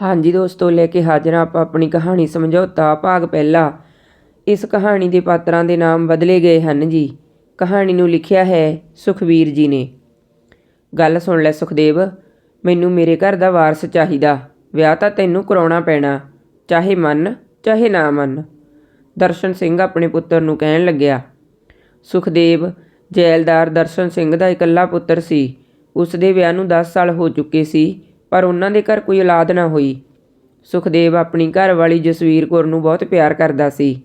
ਹਾਂਜੀ ਦੋਸਤੋ, ਲੈ ਕੇ ਹਾਜ਼ਰ ਹਾਂ ਆਪਾਂ ਆਪਣੀ ਕਹਾਣੀ ਸਮਝੌਤਾ ਭਾਗ ਪਹਿਲਾ। ਇਸ ਕਹਾਣੀ ਦੇ ਪਾਤਰਾਂ ਦੇ ਨਾਮ ਬਦਲੇ ਗਏ ਹਨ ਜੀ। ਕਹਾਣੀ ਨੂੰ ਲਿਖਿਆ ਹੈ ਸੁਖਵੀਰ ਜੀ ਨੇ। ਗੱਲ ਸੁਣ ਲੈ ਸੁਖਦੇਵ, ਮੈਨੂੰ ਮੇਰੇ ਘਰ ਦਾ ਵਾਰਸ ਚਾਹੀਦਾ। ਵਿਆਹ ਤਾਂ ਤੈਨੂੰ ਕਰਾਉਣਾ ਪੈਣਾ, ਚਾਹੇ ਮੰਨ, ਚਾਹੇ ਨਾ ਮੰਨ। ਦਰਸ਼ਨ ਸਿੰਘ ਆਪਣੇ ਪੁੱਤਰ ਨੂੰ ਕਹਿਣ ਲੱਗਿਆ, ਸੁਖਦੇਵ, ਜੈਲਦਾਰ ਦਰਸ਼ਨ ਸਿੰਘ ਦਾ ਇਕੱਲਾ ਪੁੱਤਰ ਸੀ। ਉਸ ਦੇ ਵਿਆਹ ਨੂੰ 10 ਸਾਲ ਹੋ ਚੁੱਕੇ ਸੀ। ਪਰ ਉਹਨਾਂ ਦੇ ਘਰ ਕੋਈ ਔਲਾਦ ਨਾ ਹੋਈ। ਸੁਖਦੇਵ ਆਪਣੀ ਘਰ ਵਾਲੀ ਜਸਵੀਰ ਕੌਰ ਨੂੰ ਬਹੁਤ ਪਿਆਰ ਕਰਦਾ ਸੀ।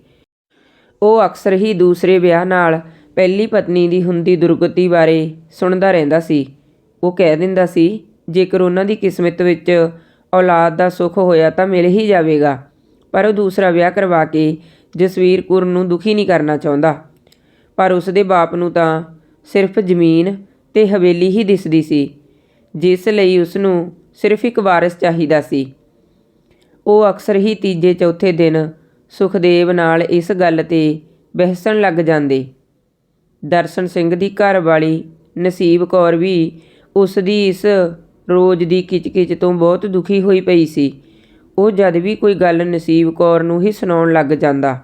ਉਹ ਅਕਸਰ ਹੀ ਦੂਸਰੇ ਵਿਆਹ ਨਾਲ ਪਹਿਲੀ ਪਤਨੀ ਦੀ ਹੁੰਦੀ ਦੁਰਗਤੀ ਬਾਰੇ ਸੁਣਦਾ ਰਹਿੰਦਾ ਸੀ। ਉਹ ਕਹਿ ਦਿੰਦਾ ਸੀ, ਜੇਕਰ ਉਹਨਾਂ ਦੀ ਕਿਸਮਤ ਵਿੱਚ ਔਲਾਦ ਦਾ ਸੁੱਖ ਹੋਇਆ ਤਾਂ ਮਿਲ ਹੀ ਜਾਵੇਗਾ। ਪਰ ਉਹ ਦੂਸਰਾ ਵਿਆਹ ਕਰਵਾ ਕੇ ਜਸਵੀਰ ਕੌਰ ਨੂੰ ਦੁਖੀ ਨਹੀਂ ਕਰਨਾ ਚਾਹੁੰਦਾ। ਪਰ ਉਸ ਦੇ ਬਾਪ ਨੂੰ ਤਾਂ ਸਿਰਫ ਜ਼ਮੀਨ ਤੇ ਹਵੇਲੀ ਹੀ ਦਿਸਦੀ ਸੀ। ਜਿਸ ਲਈ ਉਸ ਨੂੰ ਸਿਰਫ ਇੱਕ ਵਾਰਿਸ ਚਾਹੀਦਾ ਸੀ। ਉਹ ਅਕਸਰ ਹੀ ਤੀਜੇ ਚੌਥੇ ਦਿਨ ਸੁਖਦੇਵ ਨਾਲ ਇਸ ਗੱਲ ਤੇ ਬਹਿਸਣ ਲੱਗ ਜਾਂਦੇ। ਦਰਸ਼ਨ ਸਿੰਘ ਦੀ ਘਰ ਵਾਲੀ ਨਸੀਬ ਕੌਰ ਵੀ ਉਸ ਦੀ ਇਸ ਰੋਜ਼ ਦੀ ਕਿਚਕਿਚ ਤੋਂ ਬਹੁਤ ਦੁਖੀ ਹੋਈ ਪਈ ਸੀ। ਉਹ ਜਦ ਵੀ ਕੋਈ ਗੱਲ ਨਸੀਬ ਕੌਰ ਨੂੰ ਹੀ ਸੁਣਾਉਣ ਲੱਗ ਜਾਂਦਾ।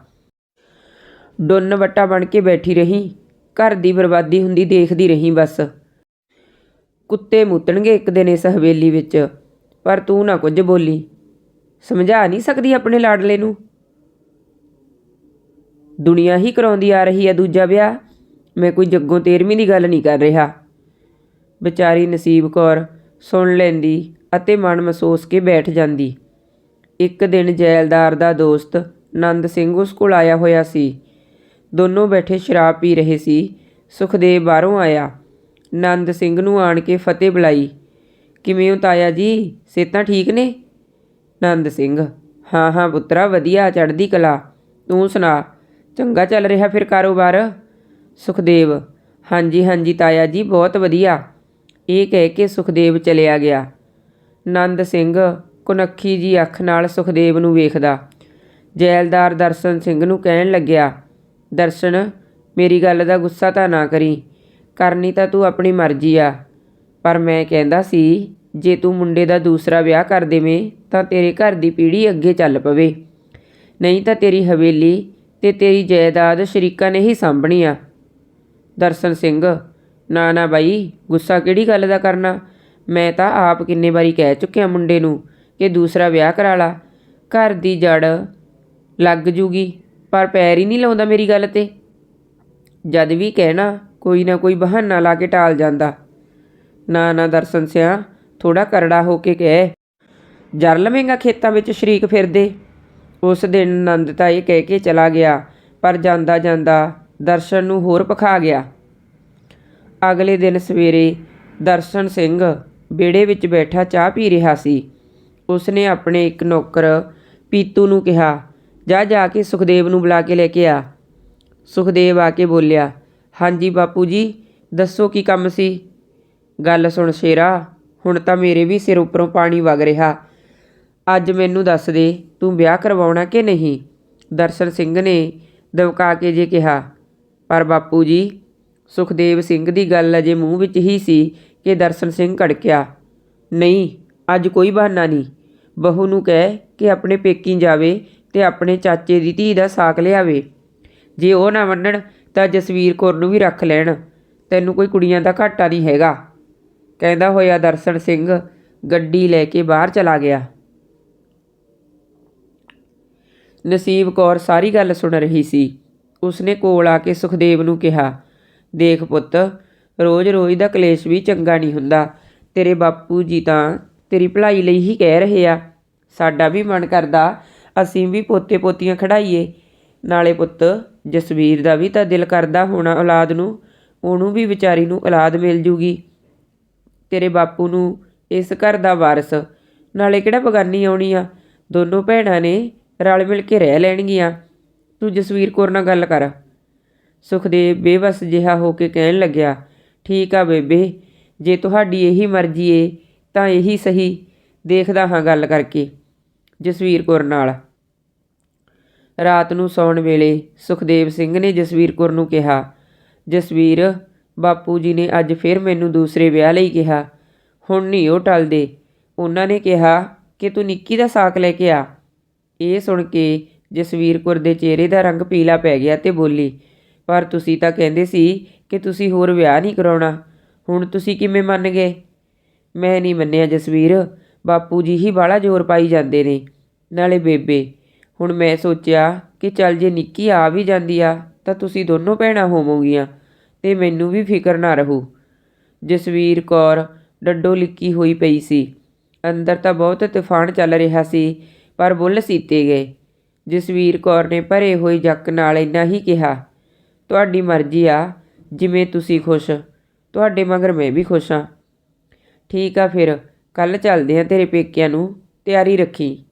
ਡੁੰਨ ਵੱਟਾ ਬਣ ਕੇ ਬੈਠੀ ਰਹੀ। ਘਰ ਦੀ ਬਰਬਾਦੀ ਹੁੰਦੀ ਦੇਖਦੀ ਰਹੀ ਬਸ। ਕੁੱਤੇ ਮੁੱਤਣਗੇ ਇੱਕ ਦਿਨ ਇਸ ਹਵੇਲੀ ਵਿੱਚ। ਪਰ ਤੂੰ ਨਾ ਕੁਝ ਬੋਲੀ। ਸਮਝਾ ਨਹੀਂ ਸਕਦੀ ਆਪਣੇ ਲਾਡਲੇ ਨੂੰ। ਦੁਨੀਆ ਹੀ ਕਰਾਉਂਦੀ ਆ ਰਹੀ ਹੈ ਦੂਜਾ ਵਿਆਹ। ਮੈਂ ਕੋਈ ਜੱਗੋਂ ਤੇਰਵੀਂ ਦੀ ਗੱਲ ਨਹੀਂ ਕਰ ਰਿਹਾ। ਵਿਚਾਰੀ ਨਸੀਬ ਕੌਰ ਸੁਣ ਲੈਂਦੀ ਅਤੇ ਮਨ ਮਹਿਸੂਸ ਕੇ ਬੈਠ ਜਾਂਦੀ। ਇੱਕ ਦਿਨ ਜੈਲਦਾਰ ਦਾ ਦੋਸਤ ਨੰਦ ਸਿੰਘ ਉਸ ਕੋਲ ਆਇਆ ਹੋਇਆ ਸੀ। ਦੋਨੋਂ ਬੈਠੇ ਸ਼ਰਾਬ ਪੀ ਰਹੇ ਸੀ। ਸੁਖਦੇਵ ਬਾਹਰੋਂ ਆਇਆ। ਨੰਦ ਸਿੰਘ ਨੂੰ ਆਣ ਕੇ ਫਤਿਹ ਬੁਲਾਈ। ਕਿਵੇਂ ਹੋ ਤਾਇਆ ਜੀ? ਸਿਹਤਾਂ ਠੀਕ ਨੇ? ਨੰਦ ਸਿੰਘ, ਹਾਂ ਹਾਂ ਪੁੱਤਰਾ, ਵਧੀਆ, ਚੜ੍ਹਦੀ ਕਲਾ। ਤੂੰ ਸੁਣਾ, ਚੰਗਾ ਚੱਲ ਰਿਹਾ ਫਿਰ ਕਾਰੋਬਾਰ? ਸੁਖਦੇਵ, ਹਾਂਜੀ ਹਾਂਜੀ ਤਾਇਆ ਜੀ, ਬਹੁਤ ਵਧੀਆ। ਇਹ ਕਹਿ ਕੇ ਸੁਖਦੇਵ ਚਲਿਆ ਗਿਆ। ਨੰਦ ਸਿੰਘ ਕੁਨੱਖੀ ਜੀ ਅੱਖ ਨਾਲ ਸੁਖਦੇਵ ਨੂੰ ਵੇਖਦਾ। ਜੈਲਦਾਰ ਦਰਸ਼ਨ ਸਿੰਘ ਨੂੰ ਕਹਿਣ ਲੱਗਿਆ, ਦਰਸ਼ਨ, ਮੇਰੀ ਗੱਲ ਦਾ ਗੁੱਸਾ ਤਾਂ ਨਾ ਕਰੀ। ਕਰਨੀ ਤਾਂ ਤੂੰ ਆਪਣੀ ਮਰਜ਼ੀ ਆ। ਪਰ ਮੈਂ ਕਹਿੰਦਾ ਸੀ, ਜੇ ਤੂੰ ਮੁੰਡੇ ਦਾ ਦੂਸਰਾ ਵਿਆਹ ਕਰ ਦੇਵੇਂ, ਤਾਂ ਤੇਰੇ ਘਰ ਦੀ ਪੀੜ੍ਹੀ ਅੱਗੇ ਚੱਲ ਪਵੇ। ਨਹੀਂ ਤਾਂ ਤੇਰੀ ਹਵੇਲੀ ਤੇ ਤੇਰੀ ਜਾਇਦਾਦ ਸ਼ਰੀਕਾਂ ਨੇ ਹੀ ਸਾਂਭਣੀ ਆ। ਦਰਸ਼ਨ ਸਿੰਘ, ਨਾ ਨਾ ਬਾਈ, ਗੁੱਸਾ ਕਿਹੜੀ ਗੱਲ ਦਾ ਕਰਨਾ? ਮੈਂ ਤਾਂ ਆਪ ਕਿੰਨੇ ਵਾਰੀ ਕਹਿ ਚੁੱਕਿਆ ਮੁੰਡੇ ਨੂੰ ਕਿ ਦੂਸਰਾ ਵਿਆਹ ਕਰਾ ਲਾ। ਘਰ ਦੀ ਜੜ ਲੱਗ ਜੂਗੀ, ਪਰ ਪੈਰ ਹੀ ਨਹੀਂ ਲਾਉਂਦਾ ਮੇਰੀ ਗੱਲ ਤੇ। ਜਦ ਵੀ ਕਹਿਣਾ ਕੋਈ ਨਾ ਕੋਈ ਬਹਾਨਾ ਲਾ ਕੇ ਟਾਲ ਜਾਂਦਾ। ਨਾ ਨਾ ਦਰਸ਼ਨ ਸਿਆ ਥੋੜਾ ਕਰੜਾ ਹੋ ਕੇ ਕਹਿ। ਜਰ ਲਵੇਂਗਾ ਖੇਤਾਂ ਵਿੱਚ ਸ਼ਰੀਕ ਫਿਰਦੇ। ਉਸ ਦਿਨ ਨੰਦ ਤਾਂ ਇਹ ਕਹਿ ਕੇ ਚਲਾ ਗਿਆ, ਪਰ ਜਾਂਦਾ ਜਾਂਦਾ ਦਰਸ਼ਨ ਨੂੰ ਹੋਰ ਪਖਾ ਗਿਆ। ਅਗਲੇ ਦਿਨ ਸਵੇਰੇ ਦਰਸ਼ਨ ਸਿੰਘ ਵਿਹੜੇ ਵਿੱਚ ਬੈਠਾ ਚਾਹ ਪੀ ਰਿਹਾ ਸੀ। ਉਸਨੇ ਆਪਣੇ ਇੱਕ ਨੌਕਰ ਪੀਤੂ ਨੂੰ ਕਿਹਾ, ਜਾ ਜਾ ਕੇ ਸੁਖਦੇਵ ਨੂੰ ਬੁਲਾ ਕੇ ਲੈ ਕੇ ਆ। ਸੁਖਦੇਵ ਆ ਕੇ ਬੋਲਿਆ ਹਾਂਜੀ ਬਾਪੂ ਜੀ, ਦੱਸੋ ਕੀ ਕੰਮ ਸੀ? ਗੱਲ ਸੁਣ ਸ਼ੇਰਾ, ਹੁਣ ਤਾਂ ਮੇਰੇ ਵੀ ਸਿਰ ਉੱਪਰੋਂ ਪਾਣੀ ਵਗ ਰਿਹਾ। ਅੱਜ ਮੈਨੂੰ ਦੱਸ ਦੇ, ਤੂੰ ਵਿਆਹ ਕਰਵਾਉਣਾ ਕਿ ਨਹੀਂ? ਦਰਸ਼ਨ ਸਿੰਘ ਨੇ ਦਵਕਾ ਕੇ ਜੇ ਕਿਹਾ। ਪਰ ਬਾਪੂ ਜੀ, ਸੁਖਦੇਵ ਸਿੰਘ ਦੀ ਗੱਲ ਅਜੇ ਮੂੰਹ ਵਿੱਚ ਹੀ ਸੀ ਕਿ ਦਰਸ਼ਨ ਸਿੰਘ ਕੜਕਿਆ ਨਹੀਂ, ਅੱਜ ਕੋਈ ਬਹਾਨਾ ਨਹੀਂ। ਬਹੂ ਨੂੰ ਕਹਿ ਕਿ ਆਪਣੇ ਪੇਕੀ ਜਾਵੇ ਤੇ ਆਪਣੇ ਚਾਚੇ ਦੀ ਧੀ ਦਾ ਸਾਕ ਲਿਆਵੇ। ਜੇ ਉਹ ਨਾ ਮੰਨਣ ਤਾਂ ਜਸਵੀਰ ਕੌਰ ਨੂੰ ਵੀ ਰੱਖ ਲੈਣ। ਤੈਨੂੰ ਕੋਈ ਕੁੜੀਆਂ ਦਾ ਘਾਟਾ ਨਹੀਂ ਹੈਗਾ। ਕਹਿੰਦਾ ਹੋਇਆ ਦਰਸ਼ਨ ਸਿੰਘ ਗੱਡੀ ਲੈ ਕੇ ਬਾਹਰ ਚਲਾ ਗਿਆ। ਨਸੀਬ ਕੌਰ ਸਾਰੀ ਗੱਲ ਸੁਣ ਰਹੀ ਸੀ। ਉਸਨੇ ਕੋਲ ਆ ਕੇ ਸੁਖਦੇਵ ਨੂੰ ਕਿਹਾ, ਦੇਖ ਪੁੱਤ, ਰੋਜ਼-ਰੋਜ਼ ਦਾ ਕਲੇਸ਼ ਵੀ ਚੰਗਾ ਨਹੀਂ ਹੁੰਦਾ। ਤੇਰੇ ਬਾਪੂ ਜੀ ਤਾਂ ਤੇਰੀ ਭਲਾਈ ਲਈ ਹੀ ਕਹਿ ਰਹੇ ਆ। ਸਾਡਾ ਵੀ ਮਨ ਕਰਦਾ ਅਸੀਂ ਵੀ ਪੋਤੇ ਪੋਤੀਆਂ ਖੜਾਈਏ। ਨਾਲੇ ਪੁੱਤ ਜਸਵੀਰ ਦਾ ਵੀ ਤਾਂ ਦਿਲ ਕਰਦਾ ਹੋਣਾ ਔਲਾਦ ਨੂੰ। ਉਹਨੂੰ ਵੀ ਵਿਚਾਰੀ ਨੂੰ ਔਲਾਦ ਮਿਲ ਜੂਗੀ। ਤੇਰੇ ਬਾਪੂ ਨੂੰ ਇਸ ਘਰ ਦਾ ਵਾਰਸ। ਨਾਲੇ ਕਿਹੜਾ ਬਗਾਨੀ ਆਉਣੀ ਆ? ਦੋਨੋਂ ਭੈਣਾਂ ਨੇ ਰਲ ਮਿਲ ਕੇ ਰਹਿ ਲੈਣਗੀਆਂ। ਤੂੰ ਜਸਵੀਰ ਕੌਰ ਨਾਲ ਗੱਲ ਕਰ। ਸੁਖਦੇਵ ਬੇਵਸ ਜਿਹਾ ਹੋ ਕੇ ਕਹਿਣ ਲੱਗਿਆ, ਠੀਕ ਆ ਬੇਬੇ, ਜੇ ਤੁਹਾਡੀ ਇਹੀ ਮਰਜ਼ੀ ਏ, ਤਾਂ ਇਹੀ ਸਹੀ। ਦੇਖਦਾ ਹਾਂ ਗੱਲ ਕਰਕੇ। ਜਸਵੀਰ ਕੌਰ ਨਾਲ ਰਾਤ ਨੂੰ ਸੌਣ ਵੇਲੇ ਸੁਖਦੇਵ ਸਿੰਘ ਨੇ ਜਸਵੀਰ ਕੌਰ ਨੂੰ ਕਿਹਾ, ਜਸਵੀਰ, ਬਾਪੂ ਜੀ ਨੇ ਅੱਜ ਫਿਰ ਮੈਨੂੰ ਦੂਸਰੇ ਵਿਆਹ ਲਈ ਕਿਹਾ। ਹੁਣ ਨਹੀਂ ਉਹ ਟਲਦੇ। ਉਹਨਾਂ ਨੇ ਕਿਹਾ ਕਿ ਤੂੰ ਨਿੱਕੀ ਦਾ ਸਾਕ ਲੈ ਕੇ ਆ। ਇਹ ਸੁਣ ਕੇ ਜਸਵੀਰ ਕੌਰ ਦੇ ਚਿਹਰੇ ਦਾ ਰੰਗ ਪੀਲਾ ਪੈ ਗਿਆ ਤੇ ਬੋਲੀ, ਪਰ ਤੁਸੀਂ ਤਾਂ ਕਹਿੰਦੇ ਸੀ ਕਿ ਤੁਸੀਂ ਹੋਰ ਵਿਆਹ ਨਹੀਂ ਕਰਾਉਣਾ। ਹੁਣ ਤੁਸੀਂ ਕਿਵੇਂ ਮੰਨ ਗਏ? ਮੈਂ ਨਹੀਂ ਮੰਨਿਆ ਜਸਵੀਰ। ਬਾਪੂ ਜੀ ਹੀ ਬਾਹਲਾ ਜ਼ੋਰ ਪਾਈ ਜਾਂਦੇ ਨੇ। ਨਾਲੇ ਬੇਬੇ ਹੁਣ ਮੈਂ ਸੋਚਿਆ ਕਿ ਚੱਲ ਜੇ ਨਿੱਕੀ ਆ ਵੀ ਜਾਂਦੀ ਆ, ਤਾਂ ਤੁਸੀਂ ਦੋਨੋਂ ਭੈਣਾਂ ਹੋਵੋਗੀਆਂ ਤੇ ਮੈਨੂੰ ਵੀ ਫਿਕਰ ਨਾ ਰਹੂ। ਜਸਵੀਰ ਕੌਰ ਡੱਡੋ ਲਿੱਕੀ ਹੋਈ ਪਈ ਸੀ। ਅੰਦਰ ਤਾਂ ਬਹੁਤ ਤੂਫਾਨ ਚੱਲ ਰਿਹਾ ਸੀ, ਪਰ ਬੁੱਲ ਸੀਤੇ ਗਏ। ਜਸਵੀਰ ਕੌਰ ਨੇ ਭਰੇ ਹੋਏ ਜੱਕ ਨਾਲ ਇੰਨਾ ਹੀ ਕਿਹਾ, ਤੁਹਾਡੀ ਮਰਜ਼ੀ ਆ, ਜਿਵੇਂ ਤੁਸੀਂ ਖੁਸ਼। ਤੁਹਾਡੇ ਮਗਰ ਮੈਂ ਵੀ ਖੁਸ਼ ਹਾਂ। ਠੀਕ ਆ ਫਿਰ ਕੱਲ ਚੱਲਦੇ ਆ ਤੇਰੇ ਪੇਕਿਆਂ ਨੂੰ, ਤਿਆਰੀ ਰੱਖੀ।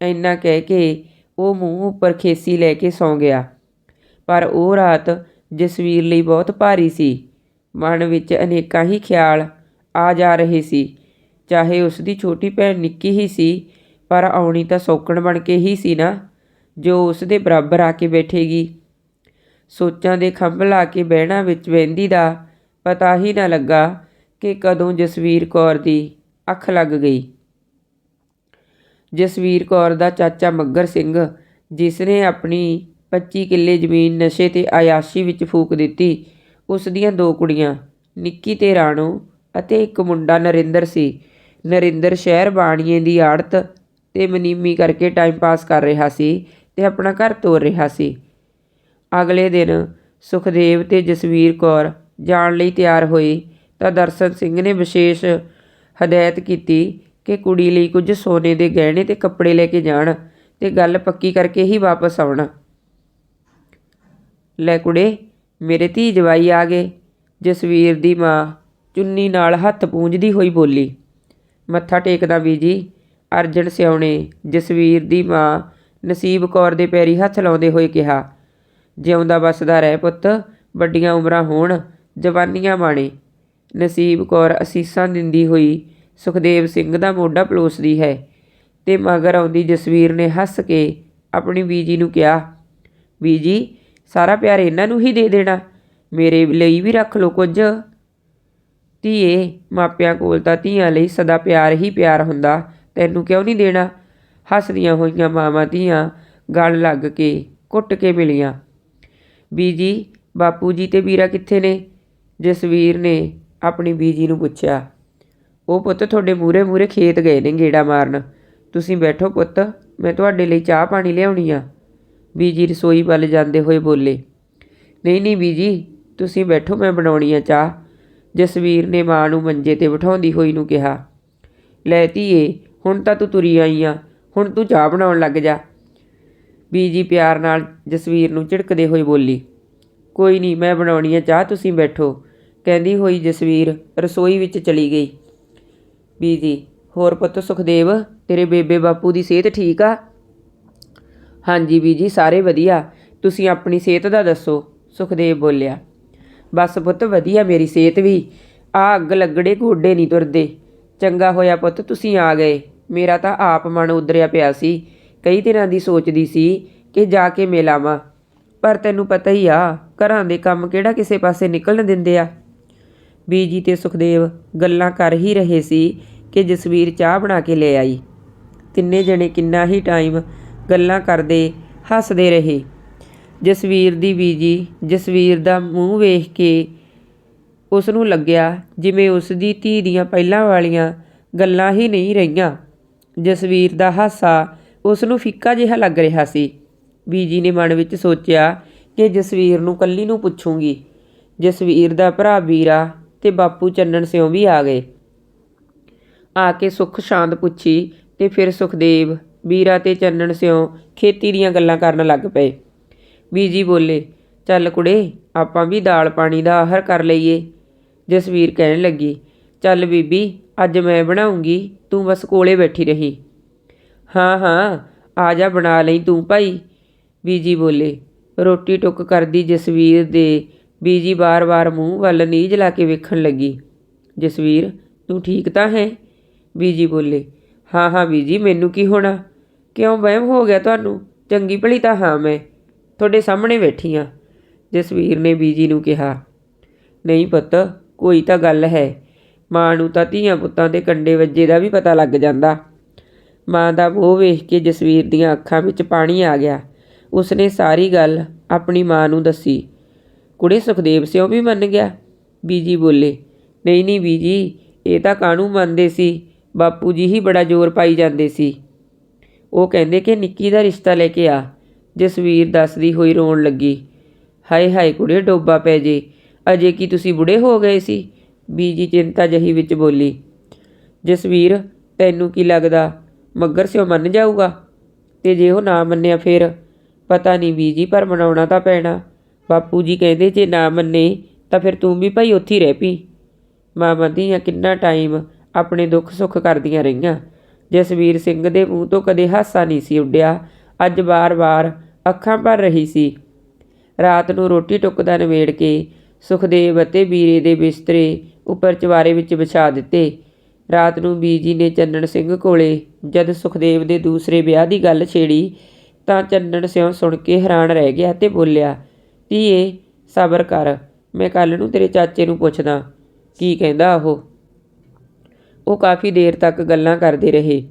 ਇੰਨਾ ਕਹਿ ਕੇ ਉਹ ਮੂੰਹ ਉੱਪਰ ਖੇਸੀ ਲੈ ਕੇ ਸੌਂ ਗਿਆ। ਪਰ ਉਹ ਰਾਤ ਜਸਵੀਰ ਲਈ ਬਹੁਤ ਭਾਰੀ ਸੀ। ਮਨ ਵਿੱਚ ਅਨੇਕਾਂ ਹੀ ਖਿਆਲ ਆ ਜਾ ਰਹੇ ਸੀ। ਚਾਹੇ ਉਸ ਦੀ ਛੋਟੀ ਭੈਣ ਨਿੱਕੀ ਹੀ ਸੀ, ਪਰ ਆਉਣੀ ਤਾਂ ਸੌਕਣ ਬਣ ਕੇ ਹੀ ਸੀ ਨਾ, ਜੋ ਉਸ ਦੇ ਬਰਾਬਰ ਆ ਕੇ ਬੈਠੇਗੀ। ਸੋਚਾਂ ਦੇ ਖੰਭ ਲਾ ਕੇ ਬਹਿਣਾ ਵਿੱਚ ਵਹਿੰਦੀ ਦਾ ਪਤਾ ਹੀ ਨਾ ਲੱਗਾ ਕਿ ਕਦੋਂ ਜਸਵੀਰ ਕੌਰ ਦੀ ਅੱਖ ਲੱਗ ਗਈ। ਜਸਵੀਰ ਕੌਰ ਦਾ ਚਾਚਾ ਮੱਗਰ ਸਿੰਘ, ਜਿਸ ਨੇ ਆਪਣੀ 25 ਕਿੱਲੇ ਜ਼ਮੀਨ ਨਸ਼ੇ ਤੇ ਆਯਾਸ਼ੀ ਵਿੱਚ ਫੂਕ ਦਿੱਤੀ। ਉਸ ਦੀਆਂ ਦੋ ਕੁੜੀਆਂ, ਨਿੱਕੀ ਤੇ ਰਾਣੋ ਅਤੇ ਇੱਕ ਮੁੰਡਾ ਨਰਿੰਦਰ ਸੀ। ਨਰਿੰਦਰ ਸ਼ਹਿਰ ਬਾਣੀਏ ਦੀ ਆੜਤ ਤੇ ਮਨੀਮੀ ਕਰਕੇ ਟਾਈਮ ਪਾਸ ਕਰ ਰਿਹਾ ਸੀ ਤੇ ਆਪਣਾ ਘਰ ਤੋਰ ਰਿਹਾ ਸੀ। ਅਗਲੇ ਦਿਨ ਸੁਖਦੇਵ ਤੇ ਜਸਵੀਰ ਕੌਰ ਜਾਣ ਲਈ ਤਿਆਰ ਹੋਈ ਤਾਂ ਦਰਸ਼ਨ ਸਿੰਘ ਨੇ ਵਿਸ਼ੇਸ਼ ਹਦਾਇਤ ਕੀਤੀ ਕਿ ਕੁੜੀ ਲਈ ਕੁਝ ਸੋਨੇ ਦੇ ਗਹਿਣੇ ਤੇ ਕੱਪੜੇ ਲੈ ਕੇ ਜਾਣ ਤੇ ਗੱਲ ਪੱਕੀ ਕਰਕੇ ਹੀ ਵਾਪਸ ਆਉਣ। ਲੈ ਕੁੜੇ, ਮੇਰੇ ਧੀ ਜਵਾਈ ਆ ਗਏ। ਜਸਵੀਰ ਦੀ ਮਾਂ ਚੁੰਨੀ ਨਾਲ ਹੱਥ ਪੂੰਝਦੀ ਹੋਈ ਬੋਲੀ, ਮੱਥਾ ਟੇਕਦਾ ਬੀਜੀ ਅਰਜਨ ਸਿਉਣੇ, ਜਸਵੀਰ ਦੀ ਮਾਂ ਨਸੀਬ ਕੌਰ ਦੇ ਪੈਰੀ ਹੱਥ ਲਾਉਂਦੇ ਹੋਏ ਕਿਹਾ, ਜਿਉਂਦਾ ਬਸਦਾ ਰਹਿ ਪੁੱਤ, ਵੱਡੀਆਂ ਉਮਰਾਂ ਹੋਣ, ਜਵਾਨੀਆਂ ਮਾਣੇ। ਨਸੀਬ ਕੌਰ ਅਸੀਸਾਂ ਦਿੰਦੀ ਹੋਈ ਸੁਖਦੇਵ ਸਿੰਘ ਦਾ ਮੋਢਾ ਪਲੋਸਦੀ ਹੈ ਤੇ ਮਗਰ ਆਉਂਦੀ ਜਸਵੀਰ ਨੇ ਹੱਸ ਕੇ ਆਪਣੀ ਬੀਜੀ ਨੂੰ ਕਿਹਾ, ਬੀਜੀ, ਸਾਰਾ ਪਿਆਰ ਇਹਨਾਂ ਨੂੰ ਹੀ ਦੇ ਦੇਣਾ। ਮੇਰੇ ਲਈ ਵੀ ਰੱਖ ਲਓ ਕੁਝ। ਧੀਏ, ਮਾਪਿਆਂ ਕੋਲ ਤਾਂ ਧੀਆਂ ਲਈ ਸਦਾ ਪਿਆਰ ਹੀ ਪਿਆਰ ਹੁੰਦਾ। ਤੈਨੂੰ ਕਿਉਂ ਨਹੀਂ ਦੇਣਾ? ਹੱਸਦੀਆਂ ਹੋਈਆਂ ਮਾਵਾਂ ਧੀਆਂ ਗਲ ਲੱਗ ਕੇ ਕੁੱਟ ਕੇ ਮਿਲੀਆਂ। ਬੀਜੀ, ਬਾਪੂ ਜੀ ਤੇ ਵੀਰਾ ਕਿੱਥੇ ਨੇ? ਜਸਵੀਰ ਨੇ ਆਪਣੀ ਬੀਜੀ ਨੂੰ ਪੁੱਛਿਆ। ਉਹ ਪੁੱਤ ਤੁਹਾਡੇ ਮੂਰੇ ਮੂਰੇ ਖੇਤ ਗਏ ਨੇ ਗੇੜਾ ਮਾਰਨ। ਤੁਸੀਂ ਬੈਠੋ ਪੁੱਤ, ਮੈਂ ਤੁਹਾਡੇ ਲਈ ਚਾਹ ਪਾਣੀ ਲਿਆਉਣੀ ਆ। ਬੀਜੀ ਰਸੋਈ ਵੱਲ ਜਾਂਦੇ ਹੋਏ ਬੋਲੇ, ਨਹੀਂ ਨਹੀਂ ਬੀਜੀ, ਤੁਸੀਂ ਬੈਠੋ, ਮੈਂ ਬਣਾਉਣੀ ਆ ਚਾਹ। ਜਸਵੀਰ ਨੇ ਮਾਂ ਨੂੰ ਮੰਜੇ ਤੇ ਬਿਠਾਉਂਦੀ ਹੋਈ ਨੂੰ ਕਿਹਾ, ਲੈ ਧੀਏ, ਹੁਣ ਤਾਂ ਤੂੰ ਤੁਰੀ ਆਈ ਆ, ਹੁਣ ਤੂੰ ਚਾਹ ਬਣਾਉਣ ਲੱਗ ਜਾ। ਬੀਜੀ ਪਿਆਰ ਨਾਲ ਜਸਵੀਰ ਨੂੰ ਝਿੜਕਦੇ ਹੋਏ ਬੋਲੀ, ਕੋਈ ਨਹੀਂ, ਮੈਂ ਬਣਾਉਣੀ ਆ ਚਾਹ, ਤੁਸੀਂ ਬੈਠੋ। ਕਹਿੰਦੀ ਹੋਈ ਜਸਵੀਰ ਰਸੋਈ ਵਿੱਚ ਚਲੀ ਗਈ। ਬੀਜੀ। ਹੋਰ ਪੁੱਤ ਸੁਖਦੇਵ, ਤੇਰੇ ਬੇਬੇ ਬਾਪੂ ਦੀ ਸਿਹਤ ਠੀਕ ਆ? ਹਾਂਜੀ ਬੀਜੀ, ਸਾਰੇ ਵਧੀਆ। ਤੁਸੀਂ ਆਪਣੀ ਸਿਹਤ ਦਾ ਦੱਸੋ, ਸੁਖਦੇਵ ਬੋਲਿਆ। ਬਸ ਪੁੱਤ ਵਧੀਆ, ਮੇਰੀ ਸਿਹਤ ਵੀ। ਆ ਅੱਗ ਲੱਗੜੇ ਗੋਡੇ ਨਹੀਂ ਤੁਰਦੇ। ਚੰਗਾ ਹੋਇਆ ਪੁੱਤ, ਤੁਸੀਂ ਆ ਗਏ। ਮੇਰਾ ਤਾਂ ਆਪ ਮਨ ਉਧਰਿਆ ਪਿਆ ਸੀ। ਕਈ ਦਿਨਾਂ ਦੀ ਸੋਚਦੀ ਸੀ ਕਿ ਜਾ ਕੇ ਮਿਲ ਆਵਾਂ। ਪਰ ਤੈਨੂੰ ਪਤਾ ਹੀ ਆ, ਘਰਾਂ ਦੇ ਕੰਮ ਕਿਹੜਾ ਕਿਸੇ ਪਾਸੇ ਨਿਕਲਣ ਦਿੰਦੇ ਆ। ਬੀਜੀ ਤੇ ਸੁਖਦੇਵ ਗੱਲਾਂ ਕਰ ਹੀ ਰਹੇ ਸੀ ਕਿ ਜਸਵੀਰ ਚਾਹ ਬਣਾ ਕੇ ਲੈ ਆਈ। ਤਿੰਨੇ ਜਣੇ ਕਿੰਨਾ ਹੀ ਟਾਈਮ ਗੱਲਾਂ ਕਰਦੇ ਹੱਸਦੇ ਰਹੇ। ਜਸਵੀਰ ਦੀ ਬੀਜੀ ਜਸਵੀਰ ਦਾ ਮੂੰਹ ਵੇਖ ਕੇ ਉਸ ਨੂੰ ਲੱਗਿਆ ਜਿਵੇਂ ਉਸ ਦੀ ਧੀ ਦੀਆਂ ਪਹਿਲਾਂ ਵਾਲੀਆਂ ਗੱਲਾਂ ਹੀ ਨਹੀਂ ਰਹੀਆਂ। ਜਸਵੀਰ ਦਾ ਹਾਸਾ ਉਸ ਨੂੰ ਫਿੱਕਾ ਜਿਹਾ ਲੱਗ ਰਿਹਾ ਸੀ। ਬੀਜੀ ਨੇ ਮਨ ਵਿੱਚ ਸੋਚਿਆ ਕਿ ਜਸਵੀਰ ਨੂੰ ਕੱਲੀ ਨੂੰ ਪੁੱਛੂੰਗੀ। ਜਸਵੀਰ ਦਾ ਭਰਾ ਵੀਰਾ ਤੇ ਬਾਪੂ ਚੰਨਣ ਸਿਉ ਵੀ ਆ ਗਏ। ਆ ਕੇ ਸੁਖ ਸ਼ਾਂਤ ਪੁੱਛੀ ਤੇ ਫਿਰ ਸੁਖਦੇਵ, ਵੀਰਾ ਤੇ ਚੰਨਣ ਸਿਉ ਖੇਤੀ ਦੀਆਂ ਗੱਲਾਂ ਕਰਨ ਲੱਗ ਪਏ। ਬੀਜੀ ਬੋਲੇ, ਚੱਲ ਕੁੜੇ, ਆਪਾਂ ਵੀ ਦਾਲ ਪਾਣੀ ਦਾ ਆਹਰ ਕਰ ਲਈਏ। ਜਸਵੀਰ ਕਹਿਣ ਲੱਗੀ, ਚੱਲ ਬੀਬੀ, ਅੱਜ ਮੈਂ ਬਣਾਉਂਗੀ, ਤੂੰ ਬਸ ਕੋਲੇ ਬੈਠੀ ਰਹੀ। ਹਾਂ ਹਾਂ, ਆ ਜਾ ਬਣਾ ਲਈ ਤੂੰ ਭਾਈ। ਬੀਜੀ ਬੋਲੇ, ਰੋਟੀ ਟੁੱਕ ਕਰਦੀ ਜਸਵੀਰ ਦੇ ਬੀਜੀ ਬਾਰ-ਬਾਰ ਮੂੰਹ ਵੱਲ ਨੀਝ ਲਾ ਕੇ ਵੇਖਣ ਲੱਗੀ। ਜਸਵੀਰ, ਤੂੰ ਠੀਕ ਤਾਂ ਹੈ? ਬੀਜੀ ਬੋਲੇ, ਹਾਂ ਹਾਂ ਬੀਜੀ, ਮੈਨੂੰ ਕੀ ਹੋਣਾ? ਕਿਉਂ ਵਹਿਮ ਹੋ ਗਿਆ ਤੁਹਾਨੂੰ? ਚੰਗੀ ਭਲੀ ਤਾਂ ਹਾਂ ਮੈਂ, ਤੁਹਾਡੇ ਸਾਹਮਣੇ ਬੈਠੀ ਆ। ਜਸਵੀਰ ਨੇ ਬੀਜੀ ਨੂੰ ਕਿਹਾ, ਨਹੀਂ ਪੁੱਤ, ਕੋਈ ਤਾਂ ਗੱਲ ਹੈ। ਮਾਂ ਨੂੰ ਤਾਂ ਧੀਆਂ ਪੁੱਤਾਂ ਦੇ ਕੰਡੇ ਵੱਜੇ ਦਾ ਵੀ ਪਤਾ ਲੱਗ ਜਾਂਦਾ। ਮਾਂ ਦਾ ਮੋਹ ਵੇਖ ਕੇ ਜਸਵੀਰ ਦੀਆਂ ਅੱਖਾਂ ਵਿੱਚ ਪਾਣੀ ਆ ਗਿਆ। ਉਸਨੇ ਸਾਰੀ ਗੱਲ ਆਪਣੀ ਮਾਂ ਨੂੰ ਦੱਸੀ। ਕੁੜੇ ਸੁਖਦੇਵ ਸਿਓ ਵੀ ਮੰਨ ਗਿਆ। ਬੀਜੀ ਬੋਲੇ, ਨਹੀਂ ਨਹੀਂ ਬੀਜੀ, ਇਹ ਤਾਂ ਕਾਹਨੂੰ ਮੰਨਦੇ ਸੀ? ਬਾਪੂ ਜੀ ਹੀ ਬੜਾ ਜ਼ੋਰ ਪਾਈ ਜਾਂਦੇ ਸੀ। ਉਹ ਕਹਿੰਦੇ ਕਿ ਨਿੱਕੀ ਦਾ ਰਿਸ਼ਤਾ ਲੈ ਕੇ ਆ। ਜਸਵੀਰ ਦੱਸਦੀ ਹੋਈ ਰੋਣ ਲੱਗੀ, ਹਾਏ ਹਾਏ ਕੁੜੇ, ਡੋਬਾ ਪੈ ਜੇ। ਅਜੇ ਕੀ ਤੁਸੀਂ ਬੁੜੇ ਹੋ ਗਏ ਸੀ? ਬੀਜੀ ਚਿੰਤਾ ਜਹੀ ਵਿੱਚ ਬੋਲੀ, ਜਸਵੀਰ, ਤੈਨੂੰ ਕੀ ਲੱਗਦਾ? ਮੱਗਰ ਸਿਓ ਮੰਨ ਜਾਊਗਾ? ਤੇ ਜੇ ਉਹ ਨਾ ਮੰਨਿਆ ਫਿਰ? ਪਤਾ ਨਹੀਂ ਬੀਜੀ, ਪਰ ਮਨਾਉਣਾ ਤਾਂ ਪੈਣਾ। ਬਾਪੂ ਜੀ ਕਹਿੰਦੇ ਜੇ ਨਾ ਮੰਨੇ ਤਾਂ ਫਿਰ ਤੂੰ ਵੀ ਭਾਈ ਉੱਥੇ ਹੀ ਰਹਿ ਪਈ ਮਾਵਾਂ ਧੀਆਂ ਕਿੰਨਾ ਟਾਈਮ ਆਪਣੇ ਦੁੱਖ ਸੁੱਖ ਕਰਦੀਆਂ ਰਹੀਆਂ। ਜਸਵੀਰ ਸਿੰਘ ਦੇ ਮੂੰਹ ਤੋਂ ਕਦੇ ਹਾਸਾ ਨਹੀਂ ਸੀ ਉੱਡਿਆ। ਅੱਜ ਵਾਰ-ਵਾਰ ਅੱਖਾਂ ਭਰ ਰਹੀ ਸੀ। ਰਾਤ ਨੂੰ ਰੋਟੀ ਟੁੱਕਦਾ ਨਵੇੜ ਕੇ ਸੁਖਦੇਵ ਅਤੇ ਵੀਰੇ ਦੇ ਬਿਸਤਰੇ ਉੱਪਰ ਚਵਾਰੇ ਵਿੱਚ ਵਿਛਾ ਦਿੱਤੇ। ਰਾਤ ਨੂੰ ਬੀਜੀ ਨੇ ਚੰਨਣ ਸਿੰਘ ਕੋਲੇ ਜਦ ਸੁਖਦੇਵ ਦੇ ਦੂਸਰੇ ਵਿਆਹ ਦੀ ਗੱਲ ਛੇੜੀ ਤਾਂ ਚੰਨਣ ਸਿਉ ਸੁਣ ਕੇ ਹੈਰਾਨ ਰਹਿ ਗਿਆ ਤੇ ਬੋਲਿਆ ਧੀਏ, ਸਬਰ ਕਰ। ਮੈਂ ਕੱਲ ਨੂੰ ਤੇਰੇ ਚਾਚੇ ਨੂੰ ਪੁੱਛਦਾ, ਕੀ ਕਹਿੰਦਾ ਉਹ? ਉਹ ਕਾਫੀ ਦੇਰ ਤੱਕ ਗੱਲਾਂ ਕਰਦੇ ਰਹੇ।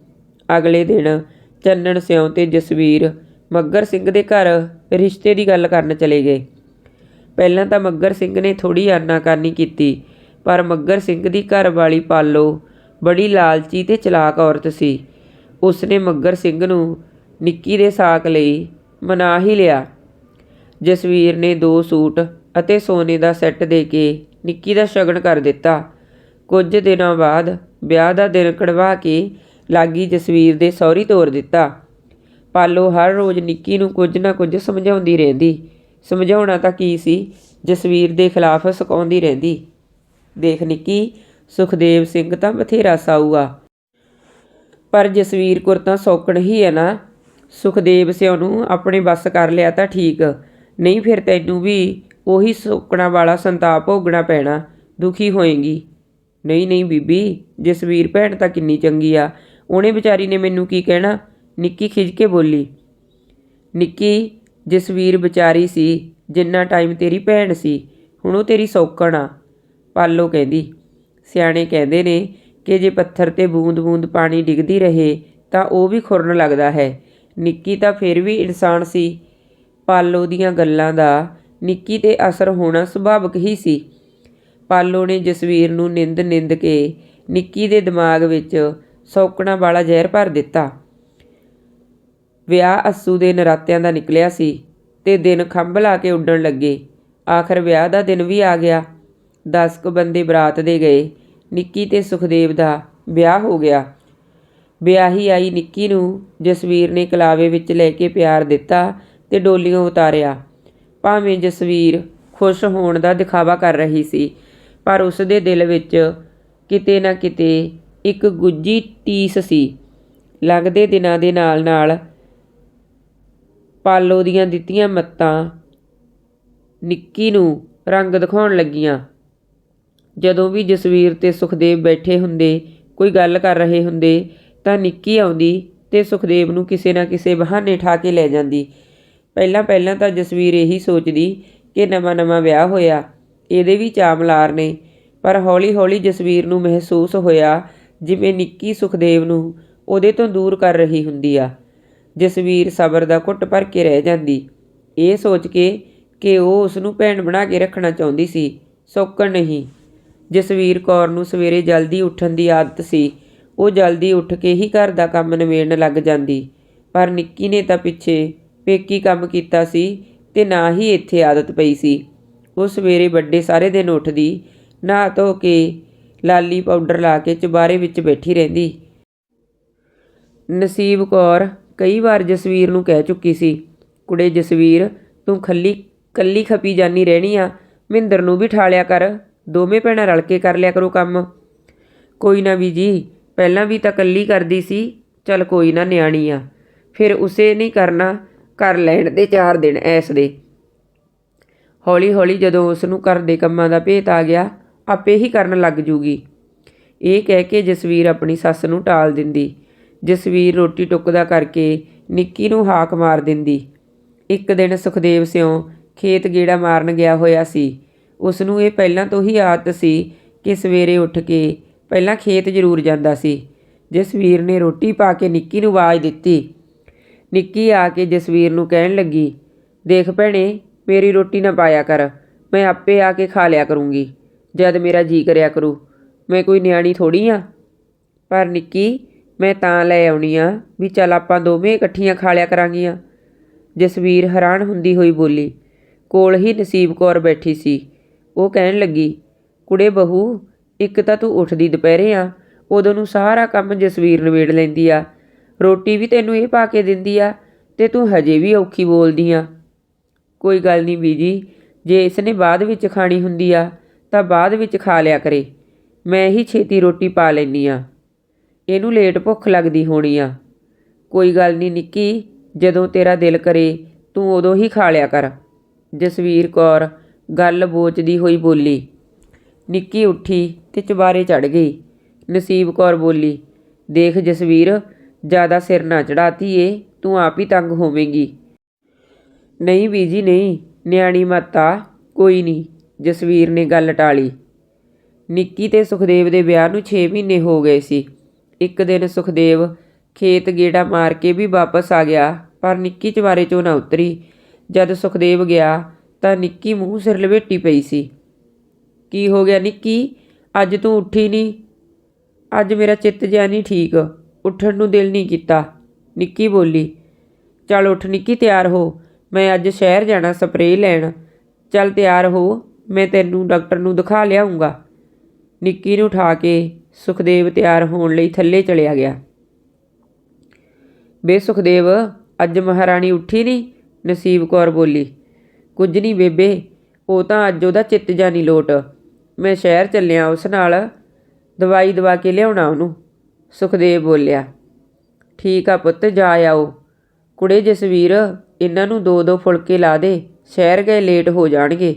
ਅਗਲੇ ਦਿਨ ਚੰਨਣ ਸਿਉਂ ਤੇ ਜਸਵੀਰ ਮੱਗਰ ਸਿੰਘ ਦੇ ਘਰ ਰਿਸ਼ਤੇ ਦੀ ਗੱਲ ਕਰਨ ਚਲੇ ਗਏ। ਪਹਿਲਾਂ ਤਾਂ ਮੱਗਰ ਸਿੰਘ ਨੇ ਥੋੜੀ ਆਨਾਕਾਨੀ ਕੀਤੀ, ਪਰ ਮੱਗਰ ਸਿੰਘ ਦੀ ਘਰ ਵਾਲੀ ਪਾਲੋ ਬੜੀ ਲਾਲਚੀ ਤੇ ਚਲਾਕ ਔਰਤ ਸੀ। ਉਸਨੇ ਮੱਗਰ ਸਿੰਘ ਨੂੰ ਨਿੱਕੀ ਦੇ ਸਾਕ ਲਈ ਮਨਾ ਹੀ ਲਿਆ। ਜਸਵੀਰ ਨੇ ਦੋ ਸੂਟ ਅਤੇ ਸੋਨੇ ਦਾ ਸੈੱਟ ਦੇ ਕੇ ਨਿੱਕੀ ਦਾ ਸ਼ਗਨ ਕਰ ਦਿੱਤਾ। ਕੁਝ ਦਿਨਾਂ ਬਾਅਦ ਵਿਆਹ ਦਾ ਦਿਨ ਕਢਵਾ ਕੇ ਲਾਗੀ ਜਸਵੀਰ ਦੇ ਸਹੁਰੀ ਤੋਰ ਦਿੱਤਾ। ਪਾਲੋ ਹਰ ਰੋਜ਼ ਨਿੱਕੀ ਨੂੰ ਕੁਝ ਨਾ ਕੁਝ ਸਮਝਾਉਂਦੀ ਰਹਿੰਦੀ। ਸਮਝਾਉਣਾ ਤਾਂ ਕੀ ਸੀ? ਜਸਵੀਰ ਦੇ ਖਿਲਾਫ ਸਕਾਉਂਦੀ ਰਹਿੰਦੀ। ਦੇਖ ਨਿੱਕੀ, ਸੁਖਦੇਵ ਸਿੰਘ ਤਾਂ ਬਥੇਰਾ ਸਾਊਗਾ। ਪਰ ਜਸਵੀਰ ਕੁਰ ਤਾਂ ਸੌਕਣ ਹੀ ਹੈ ਨਾ। ਸੁਖਦੇਵ ਸਿਉ ਨੂੰ ਆਪਣੇ ਵੱਸ ਕਰ ਲਿਆ ਤਾਂ ਠੀਕ। ਨਹੀਂ ਫਿਰ ਤੈਨੂੰ ਵੀ ਉਹੀ ਸੌਕਣਾ ਵਾਲਾ ਸੰਤਾਪ ਭੋਗਣਾ ਪੈਣਾ, ਦੁਖੀ ਹੋਏਗੀ। ਨਹੀਂ ਨਹੀਂ ਬੀਬੀ, ਜਸਵੀਰ ਭੈਣ ਤਾਂ ਕਿੰਨੀ ਚੰਗੀ ਆ। ਉਹਨੇ ਵਿਚਾਰੀ ਨੇ ਮੈਨੂੰ ਕੀ ਕਹਿਣਾ? ਨਿੱਕੀ ਖਿਜ ਕੇ ਬੋਲੀ, ਨਿੱਕੀ, ਜਸਵੀਰ ਵਿਚਾਰੀ ਸੀ, ਜਿੰਨਾ ਟਾਈਮ ਤੇਰੀ ਭੈਣ ਸੀ, ਹੁਣ ਉਹ ਤੇਰੀ ਸੌਕਣ ਆ। ਪਾਲੋ ਕਹਿੰਦੀ। ਸਿਆਣੇ ਕਹਿੰਦੇ ਨੇ ਕਿ ਜੇ ਪੱਥਰ ਤੇ ਬੂੰਦ-ਬੂੰਦ ਪਾਣੀ ਡਿੱਗਦੀ ਰਹੇ ਤਾਂ ਉਹ ਵੀ ਖੁਰਨ ਲੱਗਦਾ ਹੈ। ਨਿੱਕੀ ਤਾਂ ਫਿਰ ਵੀ ਇਨਸਾਨ ਸੀ। ਪਾਲੋ ਦੀਆਂ ਗੱਲਾਂ ਦਾ ਨਿੱਕੀ ਤੇ ਅਸਰ ਹੋਣਾ ਸੁਭਾਵਿਕ ਹੀ ਸੀ। ਪਾਲੋ ਨੇ ਜਸਵੀਰ ਨੂੰ ਨਿੰਦ ਨਿੰਦ ਕੇ ਨਿੱਕੀ ਦੇ ਦਿਮਾਗ ਵਿੱਚ ਸੌਕਣਾ ਵਾਲਾ ਜ਼ਹਿਰ ਭਰ ਦਿੱਤਾ। ਵਿਆਹ ਅਸੂ ਦੇ ਨਰਾਤਿਆਂ ਦਾ ਨਿਕਲਿਆ ਸੀ ਤੇ ਦਿਨ ਖੰਭ ਲਾ ਕੇ ਉੱਡਣ ਲੱਗੇ। ਆਖਰ ਵਿਆਹ ਦਾ ਦਿਨ ਵੀ ਆ ਗਿਆ। 10 ਕੁ ਬੰਦੇ ਬਰਾਤ ਦੇ ਗਏ। ਨਿੱਕੀ ਤੇ ਸੁਖਦੇਵ ਦਾ ਵਿਆਹ ਹੋ ਗਿਆ। ਵਿਆਹੀ ਆਈ ਨਿੱਕੀ ਨੂੰ ਜਸਵੀਰ ਨੇ ਕਲਾਵੇ ਵਿੱਚ ਲੈ ਕੇ ਪਿਆਰ ਦਿੱਤਾ ਤੇ ਡੋਲੀਆਂ ਉਤਾਰਿਆ। ਭਾਵੇਂ ਜਸਵੀਰ ਖੁਸ਼ ਹੋਣ ਦਾ ਦਿਖਾਵਾ ਕਰ ਰਹੀ ਸੀ, ਪਰ ਉਸ ਦੇ ਦਿਲ ਵਿੱਚ ਕਿਤੇ ਨਾ ਕਿਤੇ ਇੱਕ ਗੁੱਜੀ ਟੀਸ ਸੀ। ਲੰਘਦੇ ਦਿਨਾਂ ਦੇ ਨਾਲ ਨਾਲ ਪਾਲੋ ਦੀਆਂ ਦਿੱਤੀਆਂ ਮੱਤਾਂ ਨਿੱਕੀ ਨੂੰ ਰੰਗ ਦਿਖਾਉਣ ਲੱਗੀਆਂ। ਜਦੋਂ ਵੀ ਜਸਵੀਰ ਤੇ ਸੁਖਦੇਵ ਬੈਠੇ ਹੁੰਦੇ, ਕੋਈ ਗੱਲ ਕਰ ਰਹੇ ਹੁੰਦੇ, ਤਾਂ ਨਿੱਕੀ ਆਉਂਦੀ ਤੇ ਸੁਖਦੇਵ ਨੂੰ ਕਿਸੇ ਨਾ ਕਿਸੇ ਬਹਾਨੇ ਠਾ ਕੇ ਲੈ ਜਾਂਦੀ। ਪਹਿਲਾਂ ਪਹਿਲਾਂ ਤਾਂ ਜਸਵੀਰ ਇਹੀ ਸੋਚਦੀ ਕਿ ਨਵਾਂ ਨਵਾਂ ਵਿਆਹ ਹੋਇਆ, ਇਹਦੇ ਵੀ ਚਾਮਲਾਰ ਨੇ। ਪਰ ਹੌਲੀ ਹੌਲੀ ਜਸਵੀਰ ਨੂੰ ਮਹਿਸੂਸ ਹੋਇਆ ਜਿਵੇਂ ਨਿੱਕੀ ਸੁਖਦੇਵ ਨੂੰ ਉਹਦੇ ਤੋਂ ਦੂਰ ਕਰ ਰਹੀ ਹੁੰਦੀ ਆ। ਜਸਵੀਰ ਸਬਰ ਦਾ ਘੁੱਟ ਭਰ ਕੇ ਰਹਿ ਜਾਂਦੀ। ਇਹ ਸੋਚ ਕੇ ਕਿ ਉਹ ਉਸ ਨੂੰ ਭੈਣ ਬਣਾ ਕੇ ਰੱਖਣਾ ਚਾਹੁੰਦੀ ਸੀ, ਸੌਕਣ ਨਹੀਂ। ਜਸਵੀਰ ਕੌਰ ਨੂੰ ਸਵੇਰੇ ਜਲਦੀ ਉੱਠਣ ਦੀ ਆਦਤ ਸੀ। ਉਹ ਜਲਦੀ ਉੱਠ ਕੇ ਹੀ ਘਰ ਦਾ ਕੰਮ ਨਿਬੇੜਨ ਲੱਗ ਜਾਂਦੀ। ਪਰ ਨਿੱਕੀ ਨੇ ਤਾਂ ਪਿੱਛੇ ਪੇਕੀ ਕੰਮ ਕੀਤਾ ਸੀ ਤੇ ਨਾ ਹੀ ਇੱਥੇ ਆਦਤ ਪਈ ਸੀ। ਉਹ ਸਵੇਰੇ ਵੱਡੇ ਸਾਰੇ ਦਿਨ ਉੱਠਦੀ, ਨਹਾ ਧੋ ਕੇ ਲਾਲੀ ਪਾਊਡਰ ਲਾ ਕੇ ਚੁਬਾਰੇ ਵਿੱਚ ਬੈਠੀ ਰਹਿੰਦੀ। ਨਸੀਬ ਕੌਰ ਕਈ ਵਾਰ ਜਸਵੀਰ ਨੂੰ ਕਹਿ ਚੁੱਕੀ ਸੀ, ਕੁੜੇ ਜਸਵੀਰ, ਤੂੰ ਖੱਲੀ, ਕੱਲੀ ਖਪੀ ਜਾਨੀ ਰਹਿਣੀ ਆ। ਮਹਿੰਦਰ ਨੂੰ ਵੀ ਠਾਲਿਆ ਕਰ, ਦੋਵੇਂ ਭੈਣਾਂ ਰਲ ਕੇ ਕਰ ਲਿਆ ਕਰੋ ਕੰਮ। ਕੋਈ ਨਾ ਵੀ ਜੀ, ਪਹਿਲਾਂ ਵੀ ਤਾਂ ਕੱਲੀ ਕਰਦੀ ਸੀ, ਚੱਲ ਕੋਈ ਨਾ ਨਿਆਣੀ ਆ। ਫਿਰ ਉਸੇ ਨਹੀਂ ਕਰਨਾ ਕਰ ਲੈਣ ਦੇ, ਚਾਰ ਦਿਨ ਐਸ ਦੇ। ਹੌਲੀ ਹੌਲੀ ਜਦੋਂ ਉਸ ਨੂੰ ਘਰ ਦੇ ਕੰਮਾਂ ਦਾ ਭੇਤ ਆ ਗਿਆ, ਆਪੇ ਹੀ ਕਰਨ ਲੱਗ ਜੂਗੀ। ਇਹ ਕਹਿ ਕੇ ਜਸਵੀਰ ਆਪਣੀ ਸੱਸ ਨੂੰ ਟਾਲ ਦਿੰਦੀ। ਜਸਵੀਰ ਰੋਟੀ ਟੁੱਕਦਾ ਕਰਕੇ ਨਿੱਕੀ ਨੂੰ ਹਾਕ ਮਾਰ ਦਿੰਦੀ। ਇੱਕ ਦਿਨ ਸੁਖਦੇਵ ਸਿਉ ਖੇਤ ਗੇੜਾ ਮਾਰਨ ਗਿਆ ਹੋਇਆ ਸੀ। ਉਸ ਨੂੰ ਇਹ ਪਹਿਲਾਂ ਤੋਂ ਹੀ ਆਦਤ ਸੀ ਕਿ ਸਵੇਰੇ ਉੱਠ ਕੇ ਪਹਿਲਾਂ ਖੇਤ ਜ਼ਰੂਰ ਜਾਂਦਾ ਸੀ। ਜਸਵੀਰ ਨੇ ਰੋਟੀ ਪਾ ਕੇ ਨਿੱਕੀ ਨੂੰ ਆਵਾਜ਼ ਦਿੱਤੀ ਨਿੱਕੀ ਆ ਕੇ ਜਸਵੀਰ ਨੂੰ ਕਹਿਣ ਲੱਗੀ, ਦੇਖ ਭੈਣੇ, ਮੇਰੀ ਰੋਟੀ ਨਾ ਪਾਇਆ ਕਰ, ਮੈਂ ਆਪੇ ਆ ਕੇ ਖਾ ਲਿਆ ਕਰੂੰਗੀ, ਜਦ ਮੇਰਾ ਜੀ ਕਰਿਆ ਕਰੂ, ਮੈਂ ਕੋਈ ਨਿਆਣੀ ਥੋੜੀ ਆ? ਪਰ ਨਿੱਕੀ, ਮੈਂ ਤਾਂ ਲੈ ਆਉਣੀ ਆ ਵੀ ਚੱਲ ਆਪਾਂ ਦੋਵੇਂ ਇਕੱਠੀਆਂ ਖਾ ਲਿਆ ਕਰਾਂਗੀਆਂ। ਜਸਵੀਰ ਹੈਰਾਨ ਹੁੰਦੀ ਹੋਈ ਬੋਲੀ, ਕੋਲ ਹੀ ਨਸੀਬ ਕੌਰ ਬੈਠੀ ਸੀ। ਉਹ ਕਹਿਣ ਲੱਗੀ, ਕੁੜੇ ਬਹੂ, ਇੱਕ ਤਾਂ ਤੂੰ ਉੱਠਦੀ ਦੁਪਹਿਰੇ ਆ, ਉਦੋਂ ਨੂੰ ਸਾਰਾ ਕੰਮ ਜਸਵੀਰ ਨਿਬੇੜ ਲੈਂਦੀ ਆ ਰੋਟੀ ਵੀ ਤੈਨੂੰ ਇਹ ਪਾ ਕੇ ਦਿੰਦੀ ਆ ਤੇ ਤੂੰ ਹਜੇ ਵੀ ਔਖੀ ਬੋਲਦੀ ਆ। ਕੋਈ ਗੱਲ ਨਹੀਂ ਬੀਜੀ, ਜੇ ਇਸ ਨੇ ਬਾਅਦ ਵਿੱਚ ਖਾਣੀ ਹੁੰਦੀ ਆ, ਤਾਂ ਬਾਅਦ ਵਿੱਚ ਖਾ ਲਿਆ ਕਰੇ। ਮੈਂ ਹੀ ਛੇਤੀ ਰੋਟੀ ਪਾ ਲੈਨੀ ਆ। ਇਹਨੂੰ ਲੇਟ ਭੁੱਖ ਲੱਗਦੀ ਹੋਣੀ ਆ। ਕੋਈ ਗੱਲ ਨਹੀਂ ਨਿੱਕੀ, ਜਦੋਂ ਤੇਰਾ ਦਿਲ ਕਰੇ, ਤੂੰ ਉਦੋਂ ਹੀ ਖਾ ਲਿਆ ਕਰ। ਜਸਵੀਰ ਕੌਰ ਗੱਲ ਬੋਚਦੀ ਹੋਈ ਬੋਲੀ। ਨਿੱਕੀ ਉੱਠੀ ਤੇ ਚੁਬਾਰੇ ਚੜ ਗਈ। ਨਸੀਬ ਕੌਰ ਬੋਲੀ, ਦੇਖ ਜਸਵੀਰ ਜ਼ਿਆਦਾ ਸਿਰ ਨਾ ਚੜਾਤੀ ਏ ਤੂੰ ਆਪ ਹੀ ਤੰਗ ਹੋਵੇਂਗੀ। ਨਹੀਂ ਬੀਜੀ, ਨਹੀਂ, ਨਿਆਣੀ ਮਾਤਾ ਕੋਈ ਨਹੀਂ, ਜਸਵੀਰ ਨੇ ਗੱਲ ਟਾਲੀ। ਨਿੱਕੀ ਤੇ ਸੁਖਦੇਵ ਦੇ ਵਿਆਹ ਨੂੰ 6 ਮਹੀਨੇ ਹੋ ਗਏ ਸੀ। ਇੱਕ ਦਿਨ ਸੁਖਦੇਵ ਖੇਤ ਗੇੜਾ ਮਾਰ ਕੇ ਵੀ ਵਾਪਸ ਆ ਗਿਆ, ਪਰ ਨਿੱਕੀ ਚਵਾਰੇ ਚੋਂ ਨਾ ਉਤਰੀ। ਜਦ ਸੁਖਦੇਵ ਗਿਆ, ਤਾਂ ਨਿੱਕੀ ਮੂੰਹ ਸਿਰ ਲਵੇਟੀ ਪਈ ਸੀ। ਕੀ ਹੋ ਗਿਆ ਨਿੱਕੀ? ਅੱਜ ਤੂੰ ਉੱਠੀ ਨਹੀਂ ਅੱਜ ਮੇਰਾ ਚਿੱਤ ਜਿਹਾ ਨਹੀਂ ਠੀਕ। ਉੱਠਣ ਨੂੰ ਦਿਲ ਨਹੀਂ ਕੀਤਾ। ਨਿੱਕੀ ਬੋਲੀ, ਚੱਲ ਉੱਠ ਨਿੱਕੀ, ਤਿਆਰ ਹੋ। ਮੈਂ ਅੱਜ ਸ਼ਹਿਰ ਜਾਣਾ, ਸਪਰੇਅ ਲੈਣ। ਚੱਲ ਤਿਆਰ ਹੋ, ਮੈਂ ਤੈਨੂੰ ਡਾਕਟਰ ਨੂੰ ਦਿਖਾ ਲਿਆਉਂਗਾ। ਨਿੱਕੀ ਨੂੰ ਉਠਾ ਕੇ ਸੁਖਦੇਵ ਤਿਆਰ ਹੋਣ ਲਈ ਥੱਲੇ ਚਲਿਆ ਗਿਆ। ਬੇ ਸੁਖਦੇਵ, ਅੱਜ ਮਹਾਰਾਣੀ ਉੱਠੀ ਨਹੀਂ? ਨਸੀਬ ਕੌਰ ਬੋਲੀ। ਕੁਝ ਨਹੀਂ ਬੇਬੇ, ਉਹ ਤਾਂ ਅੱਜ ਉਹਦਾ ਚਿੱਤ ਜਾ ਨਹੀਂ ਲੋਟ। ਮੈਂ ਸ਼ਹਿਰ ਚੱਲਿਆ, ਉਸ ਨਾਲ ਦਵਾਈ ਦਵਾ ਕੇ ਲਿਆਉਣਾ ਉਹਨੂੰ। ਸੁਖਦੇਵ ਬੋਲਿਆ, ਠੀਕ ਆ ਪੁੱਤ, ਜਾ ਆਓ। ਕੁੜੇ ਜਸਵੀਰ, ਇਹਨਾਂ ਨੂੰ ਦੋ ਦੋ ਫੁਲਕੇ ਲਾ ਦੇ, ਸ਼ਹਿਰ ਗਏ ਲੇਟ ਹੋ ਜਾਣਗੇ।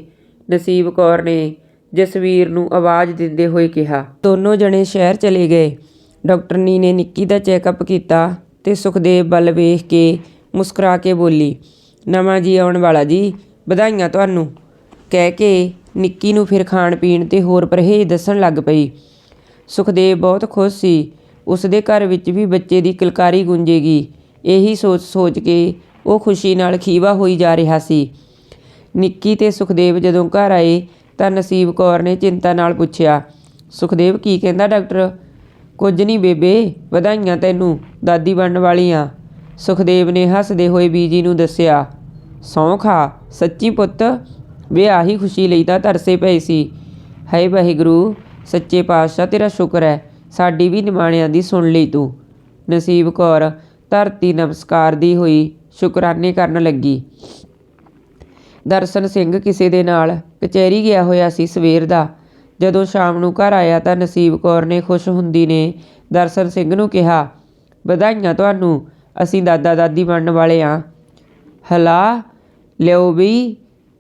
ਨਸੀਬ ਕੌਰ ਨੇ ਜਸਵੀਰ ਨੂੰ ਆਵਾਜ਼ ਦਿੰਦੇ ਹੋਏ ਕਿਹਾ। ਦੋਨੋਂ ਜਣੇ ਸ਼ਹਿਰ ਚਲੇ ਗਏ। ਡਾਕਟਰਨੀ ਨੇ ਨਿੱਕੀ ਦਾ ਚੈੱਕਅਪ ਕੀਤਾ ਤੇ ਸੁਖਦੇਵ ਵੱਲ ਵੇਖ ਕੇ ਮੁਸਕਰਾ ਕੇ ਬੋਲੀ, ਨਵਾਂ ਜੀ ਆਉਣ ਵਾਲਾ ਜੀ, ਵਧਾਈਆਂ ਤੁਹਾਨੂੰ। ਕਹਿ ਕੇ ਨਿੱਕੀ ਨੂੰ ਫਿਰ ਖਾਣ ਪੀਣ ਤੇ ਹੋਰ ਪਰਹੇਜ਼ ਦੱਸਣ ਲੱਗ ਪਈ। ਸੁਖਦੇਵ ਬਹੁਤ ਖੁਸ਼ ਸੀ ਉਸ ਦੇ ਘਰ ਵਿੱਚ ਵੀ ਬੱਚੇ ਦੀ ਕਿਲਕਾਰੀ ਗੂੰਜੇਗੀ। ਇਹੀ ਸੋਚ ਸੋਚ ਕੇ ਉਹ ਖੁਸ਼ੀ ਨਾਲ ਖੀਵਾ ਹੋਈ ਜਾ ਰਿਹਾ ਸੀ। ਨਿੱਕੀ ਤੇ ਸੁਖਦੇਵ ਜਦੋਂ ਘਰ ਆਏ ਤਾਂ ਨਸੀਬ ਕੌਰ ਨੇ ਚਿੰਤਾ ਨਾਲ ਪੁੱਛਿਆ, ਸੁਖਦੇਵ, ਕੀ ਕਹਿੰਦਾ ਡਾਕਟਰ? ਕੁਝ ਨਹੀਂ ਬੇਬੇ, ਵਧਾਈਆਂ ਤੈਨੂੰ, ਦਾਦੀ ਬਣਨ ਵਾਲੀ ਆ ਸੁਖਦੇਵ ਨੇ ਹੱਸਦੇ ਹੋਏ ਬੀਜੀ ਨੂੰ ਦੱਸਿਆ ਸਹੁੰ ਖਾ, ਸੱਚੀ ਪੁੱਤ ਵੇ ਆਹੀ ਖੁਸ਼ੀ ਲਈ ਤਾਂ ਤਰਸੇ ਪਏ ਸੀ। ਹਾਏ ਵਾਹਿਗੁਰੂ, ਸੱਚੇ ਪਾਤਸ਼ਾਹ, ਤੇਰਾ ਸ਼ੁਕਰ ਹੈ। ਸਾਡੀ ਵੀ ਨਿਮਾਣਿਆਂ ਦੀ ਸੁਣ ਲਈ ਤੂੰ। ਨਸੀਬ ਕੌਰ, ਧਰਤੀ ਨਮਸਕਾਰ ਦੀ ਹੋਈ ਸ਼ੁਕਰਾਨੇ ਕਰਨ ਲੱਗੀ। ਦਰਸ਼ਨ ਸਿੰਘ ਕਿਸੇ ਦੇ ਨਾਲ ਕਚਹਿਰੀ ਗਿਆ ਹੋਇਆ ਸੀ ਸਵੇਰ ਦਾ। ਜਦੋਂ ਸ਼ਾਮ ਨੂੰ ਘਰ ਆਇਆ ਤਾਂ ਨਸੀਬ ਕੌਰ ਨੇ ਖੁਸ਼ ਹੁੰਦੀ ਨੇ ਦਰਸ਼ਨ ਸਿੰਘ ਨੂੰ ਕਿਹਾ, ਵਧਾਈਆਂ ਤੁਹਾਨੂੰ, ਅਸੀਂ ਦਾਦਾ ਦਾਦੀ ਬਣਨ ਵਾਲੇ ਆ। ਹਲਾ, ਲਿਓ ਵੀ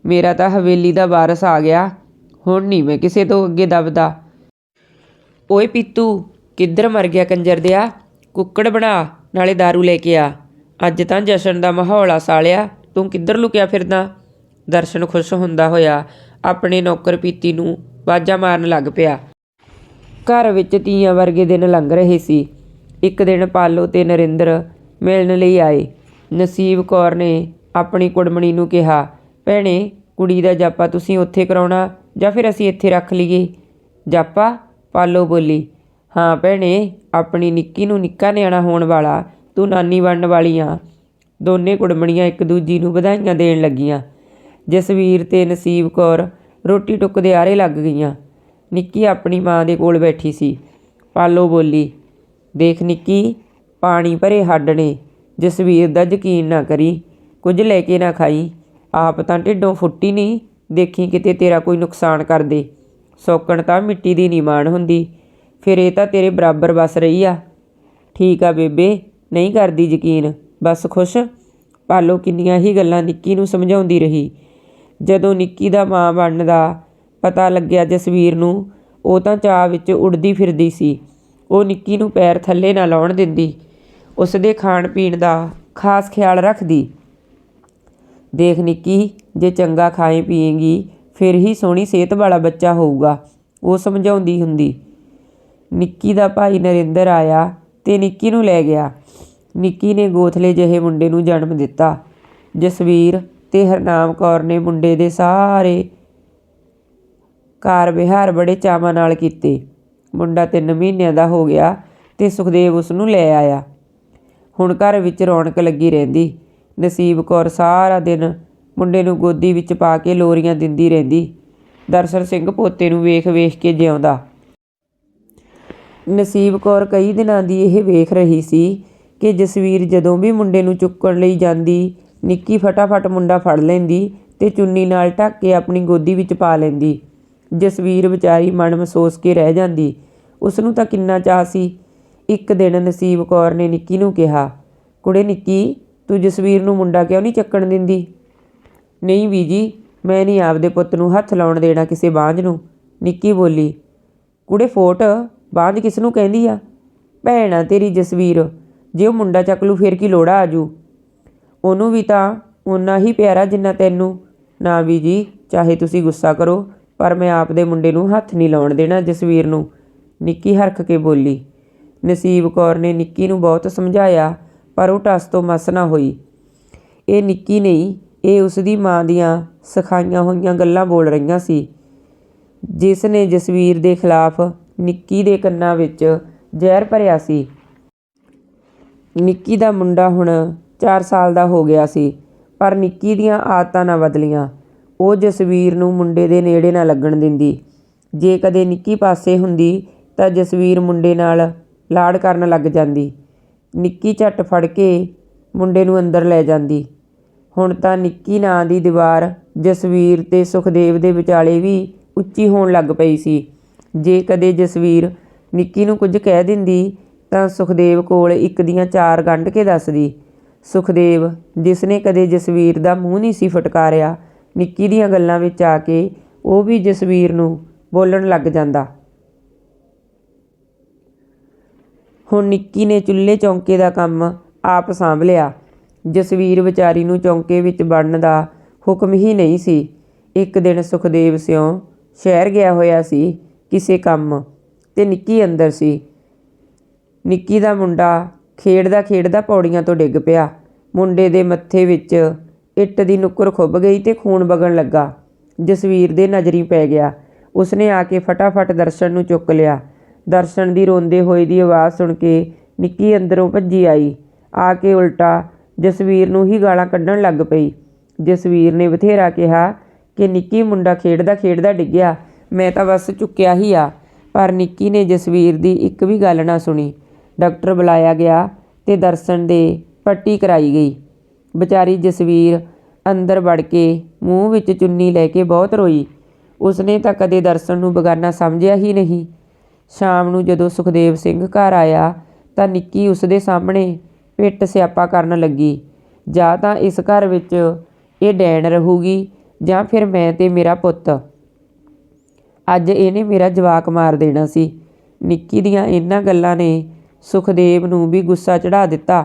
ਮੇਰਾ ਤਾਂ ਹਵੇਲੀ ਦਾ ਵਾਰਸ ਆ ਗਿਆ। ਹੁਣ ਨਹੀਂ ਮੈਂ ਕਿਸੇ ਤੋਂ ਅੱਗੇ ਦਬਦਾ। ਓਏ ਪੀਤੂ, ਕਿੱਧਰ ਮਰ ਗਿਆ ਕੰਜਰ ਦਿਆ? ਕੁੱਕੜ ਬਣਾ, ਨਾਲੇ दारू ਲੈ ਕੇ ਆ। ਅੱਜ ਤਾਂ ਜਸ਼ਨ ਦਾ ਮਾਹੌਲ ਆ ਸਾਲਿਆ। ਤੂੰ ਕਿੱਧਰ ਲੁਕਿਆ ਫਿਰਦਾ? ਦਰਸ਼ਨ ਖੁਸ਼ ਹੁੰਦਾ ਹੋਇਆ ਆਪਣੇ ਨੌਕਰ ਪੀਤੀ ਨੂੰ ਬਾਜਾ ਮਾਰਨ ਲੱਗ ਪਿਆ। ਘਰ ਵਿੱਚ ਤੀਆਂ ਵਰਗੇ ਦਿਨ ਲੰਘ ਰਹੇ ਸੀ। ਇੱਕ ਦਿਨ ਪਾਲੋ ਤੇ ਨਰਿੰਦਰ ਮਿਲਣ ਲਈ ਆਏ। ਨਸੀਬ ਕੌਰ ਨੇ ਆਪਣੀ ਕੁੜਮਣੀ ਨੂੰ ਕਿਹਾ, ਭੈਣੇ, ਕੁੜੀ ਦਾ ਜਾਪਾ ਤੁਸੀਂ ਉੱਥੇ ਕਰਾਉਣਾ ਜਾਂ ਫਿਰ ਅਸੀਂ ਇੱਥੇ ਰੱਖ ਲਈਏ? ਜਾਪਾ? ਪਾਲੋ ਬੋਲੀ। ਹਾਂ ਭੈਣੇ, ਆਪਣੀ ਨਿੱਕੀ ਨੂੰ ਨਿੱਕਾ ਨਿਆਣਾ ਹੋਣ ਵਾਲਾ, ਤੂੰ ਨਾਨੀ ਬਣਨ ਵਾਲੀ ਆ ਦੋਨੇ ਕੁੜਮਣੀਆਂ ਇੱਕ ਦੂਜੀ ਨੂੰ ਵਧਾਈਆਂ ਦੇਣ ਲੱਗੀਆਂ। ਜਸਵੀਰ ਤੇ ਨਸੀਬ ਕੌਰ ਰੋਟੀ ਟੁੱਕਦੇ ਆਰੇ ਲੱਗ ਗਈਆਂ। ਨਿੱਕੀ ਆਪਣੀ ਮਾਂ ਦੇ ਕੋਲ ਬੈਠੀ ਸੀ। ਪਾਲੋ ਬੋਲੀ, ਦੇਖ ਨਿੱਕੀ, ਪਾਣੀ ਭਰੇ ਹੱਡ ਨੇ। ਜਸਵੀਰ ਦਾ ਯਕੀਨ ਨਾ ਕਰੀ। ਕੁਝ ਲੈ ਕੇ ਨਾ ਖਾਈ। ਆਪ ਤਾਂ ਢਿੱਡੋਂ ਫੁੱਟੀ ਨਹੀਂ ਦੇਖੀ ਕਿਤੇ ਤੇਰਾ ਕੋਈ ਨੁਕਸਾਨ ਕਰ ਦੇ। ਸੌਕਣ ਤਾਂ ਮਿੱਟੀ ਦੀ ਨਹੀਂ ਮਾਣ ਹੁੰਦੀ। ਫਿਰ ਇਹ ਤਾਂ ਤੇਰੇ ਬਰਾਬਰ ਵਸ ਰਹੀ ਆ। ਠੀਕ ਆ ਬੇਬੇ, ਨਹੀਂ ਕਰਦੀ ਯਕੀਨ। ਬਸ ਖੁਸ਼। ਪਾਲੋ ਕਿੰਨੀਆਂ ਹੀ ਗੱਲਾਂ ਨਿੱਕੀ ਨੂੰ ਸਮਝਾਉਂਦੀ ਰਹੀ। ਜਦੋਂ ਨਿੱਕੀ ਦਾ ਮਾਂ ਬਣਨ ਦਾ ਪਤਾ ਲੱਗਿਆ ਜਸਵੀਰ ਨੂੰ, ਉਹ ਤਾਂ ਚਾਹ ਵਿੱਚ ਉੜਦੀ ਫਿਰਦੀ ਸੀ। ਉਹ ਨਿੱਕੀ ਨੂੰ ਪੈਰ ਥੱਲੇ ਨਾ ਲਾਉਣ ਦਿੰਦੀ। ਉਸ ਦੇ ਖਾਣ ਪੀਣ ਦਾ ਖਾਸ ਖਿਆਲ ਰੱਖਦੀ। ਦੇਖ ਨਿੱਕੀ, ਜੇ ਚੰਗਾ ਖਾਏ ਪੀਏਗੀ ਫਿਰ ਹੀ ਸੋਹਣੀ ਸਿਹਤ ਵਾਲਾ ਬੱਚਾ ਹੋਊਗਾ। ਉਹ ਸਮਝਾਉਂਦੀ ਹੁੰਦੀ, ਨਿੱਕੀ ਦਾ ਭਾਈ ਨਰਿੰਦਰ ਆਇਆ ਤੇ ਨਿੱਕੀ ਨੂੰ ਲੈ ਗਿਆ। ਨਿੱਕੀ ਨੇ ਗੋਥਲੇ ਜਿਹੇ ਮੁੰਡੇ ਨੂੰ ਜਨਮ ਦਿੱਤਾ। ਜਸਵੀਰ ਤੇ ਹਰਨਾਮ ਕੌਰ ਨੇ ਮੁੰਡੇ ਦੇ ਸਾਰੇ ਕਾਰ ਵਿਹਾਰ ਬੜੇ ਚਾਵਾਂ ਨਾਲ ਕੀਤੇ। ਮੁੰਡਾ 3 ਮਹੀਨਿਆਂ ਦਾ ਹੋ ਗਿਆ ਤੇ ਸੁਖਦੇਵ ਉਸ ਨੂੰ ਲੈ ਆਇਆ। ਹੁਣ ਘਰ ਵਿੱਚ ਰੌਣਕ ਲੱਗੀ ਰਹਿੰਦੀ। ਨਸੀਬ ਕੌਰ ਸਾਰਾ ਦਿਨ ਮੁੰਡੇ ਨੂੰ ਗੋਦੀ ਵਿੱਚ ਪਾ ਕੇ ਲੋਰੀਆਂ ਦਿੰਦੀ ਰਹਿੰਦੀ। ਦਰਸ਼ਨ ਸਿੰਘ ਪੋਤੇ ਨੂੰ ਵੇਖ ਵੇਖ ਕੇ ਜਿਉਂਦਾ। ਨਸੀਬ ਕੌਰ ਕਈ ਦਿਨਾਂ ਦੀ ਇਹ ਵੇਖ ਰਹੀ ਸੀ ਕਿ ਜਸਵੀਰ ਜਦੋਂ ਵੀ ਮੁੰਡੇ ਨੂੰ ਚੁੱਕਣ ਲਈ ਜਾਂਦੀ, ਨਿੱਕੀ ਫਟਾਫਟ ਮੁੰਡਾ ਫੜ ਲੈਂਦੀ ਤੇ ਚੁੰਨੀ ਨਾਲ ਢੱਕ ਕੇ ਆਪਣੀ ਗੋਦੀ ਵਿੱਚ ਪਾ ਲੈਂਦੀ। ਜਸਵੀਰ ਵਿਚਾਰੀ ਮਨ ਮਹਿਸੂਸ ਕੇ ਰਹਿ ਜਾਂਦੀ। ਉਸ ਨੂੰ ਤਾਂ ਕਿੰਨਾ ਚਾਹ ਸੀ। ਇੱਕ ਦਿਨ ਨਸੀਬ ਕੌਰ ਨੇ ਨਿੱਕੀ ਨੂੰ ਕਿਹਾ, ਕੁੜੇ ਨਿੱਕੀ, ਤੂੰ ਜਸਵੀਰ ਨੂੰ ਮੁੰਡਾ ਕਿਉਂ ਨਹੀਂ ਚੱਕਣ ਦਿੰਦੀ? ਨਹੀਂ ਬੀਜੀ ਮੈਂ ਨਹੀਂ ਆਪਦੇ ਪੁੱਤ ਨੂੰ ਹੱਥ ਲਾਉਣ ਦੇਣਾ ਕਿਸੇ ਬਾਂਝ ਨੂੰ। ਨਿੱਕੀ ਬੋਲੀ, ਕੁੜੇ ਫੋਟ, ਬਾਂਝ ਕਿਸ ਨੂੰ ਕਹਿੰਦੀ ਆ? ਭੈਣ ਆ ਤੇਰੀ ਜਸਵੀਰ, ਜੇ ਉਹ ਮੁੰਡਾ ਚੱਕ ਲੂ ਫਿਰ ਕੀ ਲੋੜਾ ਆਜੂ ਉਹਨੂੰ ਵੀ ਤਾਂ ਉਨਾ ਹੀ ਪਿਆਰਾ ਜਿੰਨਾ ਤੈਨੂੰ। ਨਾ ਵੀ ਜੀ, ਚਾਹੇ ਤੁਸੀਂ ਗੁੱਸਾ ਕਰੋ, ਪਰ ਮੈਂ ਆਪਦੇ ਮੁੰਡੇ ਨੂੰ ਹੱਥ ਨਹੀਂ ਲਾਉਣ ਦੇਣਾ ਜਸਵੀਰ ਨੂੰ। ਨਿੱਕੀ ਹਰਖ ਕੇ ਬੋਲੀ। ਨਸੀਬ ਕੌਰ ਨੇ ਨਿੱਕੀ ਨੂੰ ਬਹੁਤ ਸਮਝਾਇਆ, ਪਰ ਉਹ ਟਸ ਤੋਂ ਮਸ ਨਾ ਹੋਈ। ਇਹ ਨਿੱਕੀ ਨਹੀਂ ਇਹ ਉਸ ਦੀ ਮਾਂ ਦੀਆਂ ਸਿਖਾਈਆਂ ਹੋਈਆਂ ਗੱਲਾਂ ਬੋਲ ਰਹੀਆਂ ਸੀ। ਜਿਸ ਨੇ ਜਸਵੀਰ ਦੇ ਖਿਲਾਫ ਨਿੱਕੀ ਦੇ ਕੰਨਾਂ ਵਿੱਚ ਜ਼ਹਿਰ ਭਰਿਆ ਸੀ। ਨਿੱਕੀ ਦਾ ਮੁੰਡਾ ਹੁਣ 4 ਸਾਲ ਦਾ ਹੋ ਗਿਆ ਸੀ, ਪਰ ਨਿੱਕੀ ਦੀਆਂ ਆਦਤਾਂ ਨਾ ਬਦਲੀਆਂ। ਉਹ ਜਸਵੀਰ ਨੂੰ ਮੁੰਡੇ ਦੇ ਨੇੜੇ ਨਾ ਲੱਗਣ ਦਿੰਦੀ। ਜੇ ਕਦੇ ਨਿੱਕੀ ਪਾਸੇ ਹੁੰਦੀ ਤਾਂ ਜਸਵੀਰ ਮੁੰਡੇ ਨਾਲ ਲਾੜ ਕਰਨ ਲੱਗ ਜਾਂਦੀ। ਨਿੱਕੀ ਝੱਟ ਫੜ ਕੇ ਮੁੰਡੇ ਨੂੰ ਅੰਦਰ ਲੈ ਜਾਂਦੀ। ਹੁਣ ਤਾਂ ਨਿੱਕੀ ਨਾਂ ਦੀ ਦੀਵਾਰ ਜਸਵੀਰ ਤੇ ਸੁਖਦੇਵ ਦੇ ਵਿਚਾਲੇ ਵੀ ਉੱਚੀ ਹੋਣ ਲੱਗ ਪਈ ਸੀ। ਜੇ ਕਦੇ ਜਸਵੀਰ ਨਿੱਕੀ ਨੂੰ ਕੁਝ ਕਹਿ ਦਿੰਦੀ ਤਾਂ ਸੁਖਦੇਵ ਕੋਲ ਇੱਕ ਦੀਆਂ ਚਾਰ ਗੰਢ ਕੇ ਦੱਸਦੀ। ਸੁਖਦੇਵ, ਜਿਸ ਨੇ ਕਦੇ ਜਸਵੀਰ ਦਾ ਮੂੰਹ ਨਹੀਂ ਸੀ ਫਟਕਾਰਿਆ, ਨਿੱਕੀ ਦੀਆਂ ਗੱਲਾਂ ਵਿੱਚ ਆ ਕੇ ਉਹ ਵੀ ਜਸਵੀਰ ਨੂੰ ਬੋਲਣ ਲੱਗ ਜਾਂਦਾ। ਹੁਣ ਨਿੱਕੀ ਨੇ ਚੁੱਲ੍ਹੇ ਚੌਂਕੇ ਦਾ ਕੰਮ ਆਪ ਸਾਂਭ ਲਿਆ। ਜਸਵੀਰ ਵਿਚਾਰੀ ਨੂੰ ਚੌਂਕੇ ਵਿੱਚ ਵੜਨ ਦਾ ਹੁਕਮ ਹੀ ਨਹੀਂ ਸੀ। ਇੱਕ ਦਿਨ ਸੁਖਦੇਵ ਸਿਉ ਸ਼ਹਿਰ ਗਿਆ ਹੋਇਆ ਸੀ ਕਿਸੇ ਕੰਮ ਤੇ ਨਿੱਕੀ ਅੰਦਰ ਸੀ। ਨਿੱਕੀ ਦਾ ਮੁੰਡਾ ਖੇਡਦਾ ਖੇਡਦਾ ਪੌੜੀਆਂ ਤੋਂ ਡਿੱਗ ਪਿਆ। ਮੁੰਡੇ ਦੇ ਮੱਥੇ ਵਿੱਚ ਇੱਟ ਦੀ ਨੁੱਕਰ ਖੁੱਭ ਗਈ ਤੇ ਖੂਨ ਵਗਣ ਲੱਗਾ। ਜਸਵੀਰ ਦੇ ਨਜ਼ਰੀ ਪੈ ਗਿਆ। ਉਸਨੇ ਆ ਕੇ ਫਟਾਫਟ ਦਰਸ਼ਨ ਨੂੰ ਚੁੱਕ ਲਿਆ। ਦਰਸ਼ਨ ਦੀ ਰੋਂਦੇ ਹੋਏ ਦੀ ਆਵਾਜ਼ ਸੁਣ ਕੇ ਨਿੱਕੀ ਅੰਦਰੋਂ ਭੱਜੀ ਆਈ। ਆ ਕੇ ਉਲਟਾ ਜਸਵੀਰ ਨੂੰ ਹੀ ਗਾਲਾਂ ਕੱਢਣ ਲੱਗ ਪਈ। ਜਸਵੀਰ ਨੇ ਬਥੇਰਾ ਕਿਹਾ ਕਿ ਨਿੱਕੀ ਮੁੰਡਾ ਖੇਡਦਾ ਖੇਡਦਾ ਡਿੱਗਿਆ, ਮੈਂ ਤਾਂ ਬਸ ਚੁੱਕਿਆ ਹੀ ਆ। ਪਰ ਨਿੱਕੀ ਨੇ ਜਸਵੀਰ ਦੀ ਇੱਕ ਵੀ ਗੱਲ ਨਾ ਸੁਣੀ। ਡਾਕਟਰ ਬੁਲਾਇਆ ਗਿਆ ਤੇ ਦਰਸ਼ਨ ਦੇ ਪੱਟੀ ਕਰਾਈ ਗਈ। ਵਿਚਾਰੀ ਜਸਵੀਰ ਅੰਦਰ ਵੜ ਕੇ ਮੂੰਹ ਵਿੱਚ ਚੁੰਨੀ ਲੈ ਕੇ ਬਹੁਤ ਰੋਈ। ਉਸਨੇ ਤਾਂ ਕਦੇ ਦਰਸ਼ਨ ਨੂੰ ਬਗਾਨਾ ਸਮਝਿਆ ਹੀ ਨਹੀਂ। ਸ਼ਾਮ ਨੂੰ ਜਦੋਂ ਸੁਖਦੇਵ ਸਿੰਘ ਘਰ ਆਇਆ ਤਾਂ ਨਿੱਕੀ ਉਸਦੇ ਸਾਹਮਣੇ ਪਿੱਟ ਸਿਆਪਾ ਕਰਨ ਲੱਗੀ। ਜਾਂ ਤਾਂ ਇਸ ਘਰ ਵਿੱਚ ਇਹ ਡੈਣ ਰਹੂਗੀ ਜਾਂ ਫਿਰ ਮੈਂ ਤੇ ਮੇਰਾ ਪੁੱਤ। ਅੱਜ ਇਹਨੇ ਮੇਰਾ ਜਵਾਕ ਮਾਰ ਦੇਣਾ ਸੀ। ਨਿੱਕੀ ਦੀਆਂ ਇਹਨਾਂ ਗੱਲਾਂ ਨੇ ਸੁਖਦੇਵ ਨੂੰ ਵੀ ਗੁੱਸਾ ਚੜਾ ਦਿੱਤਾ।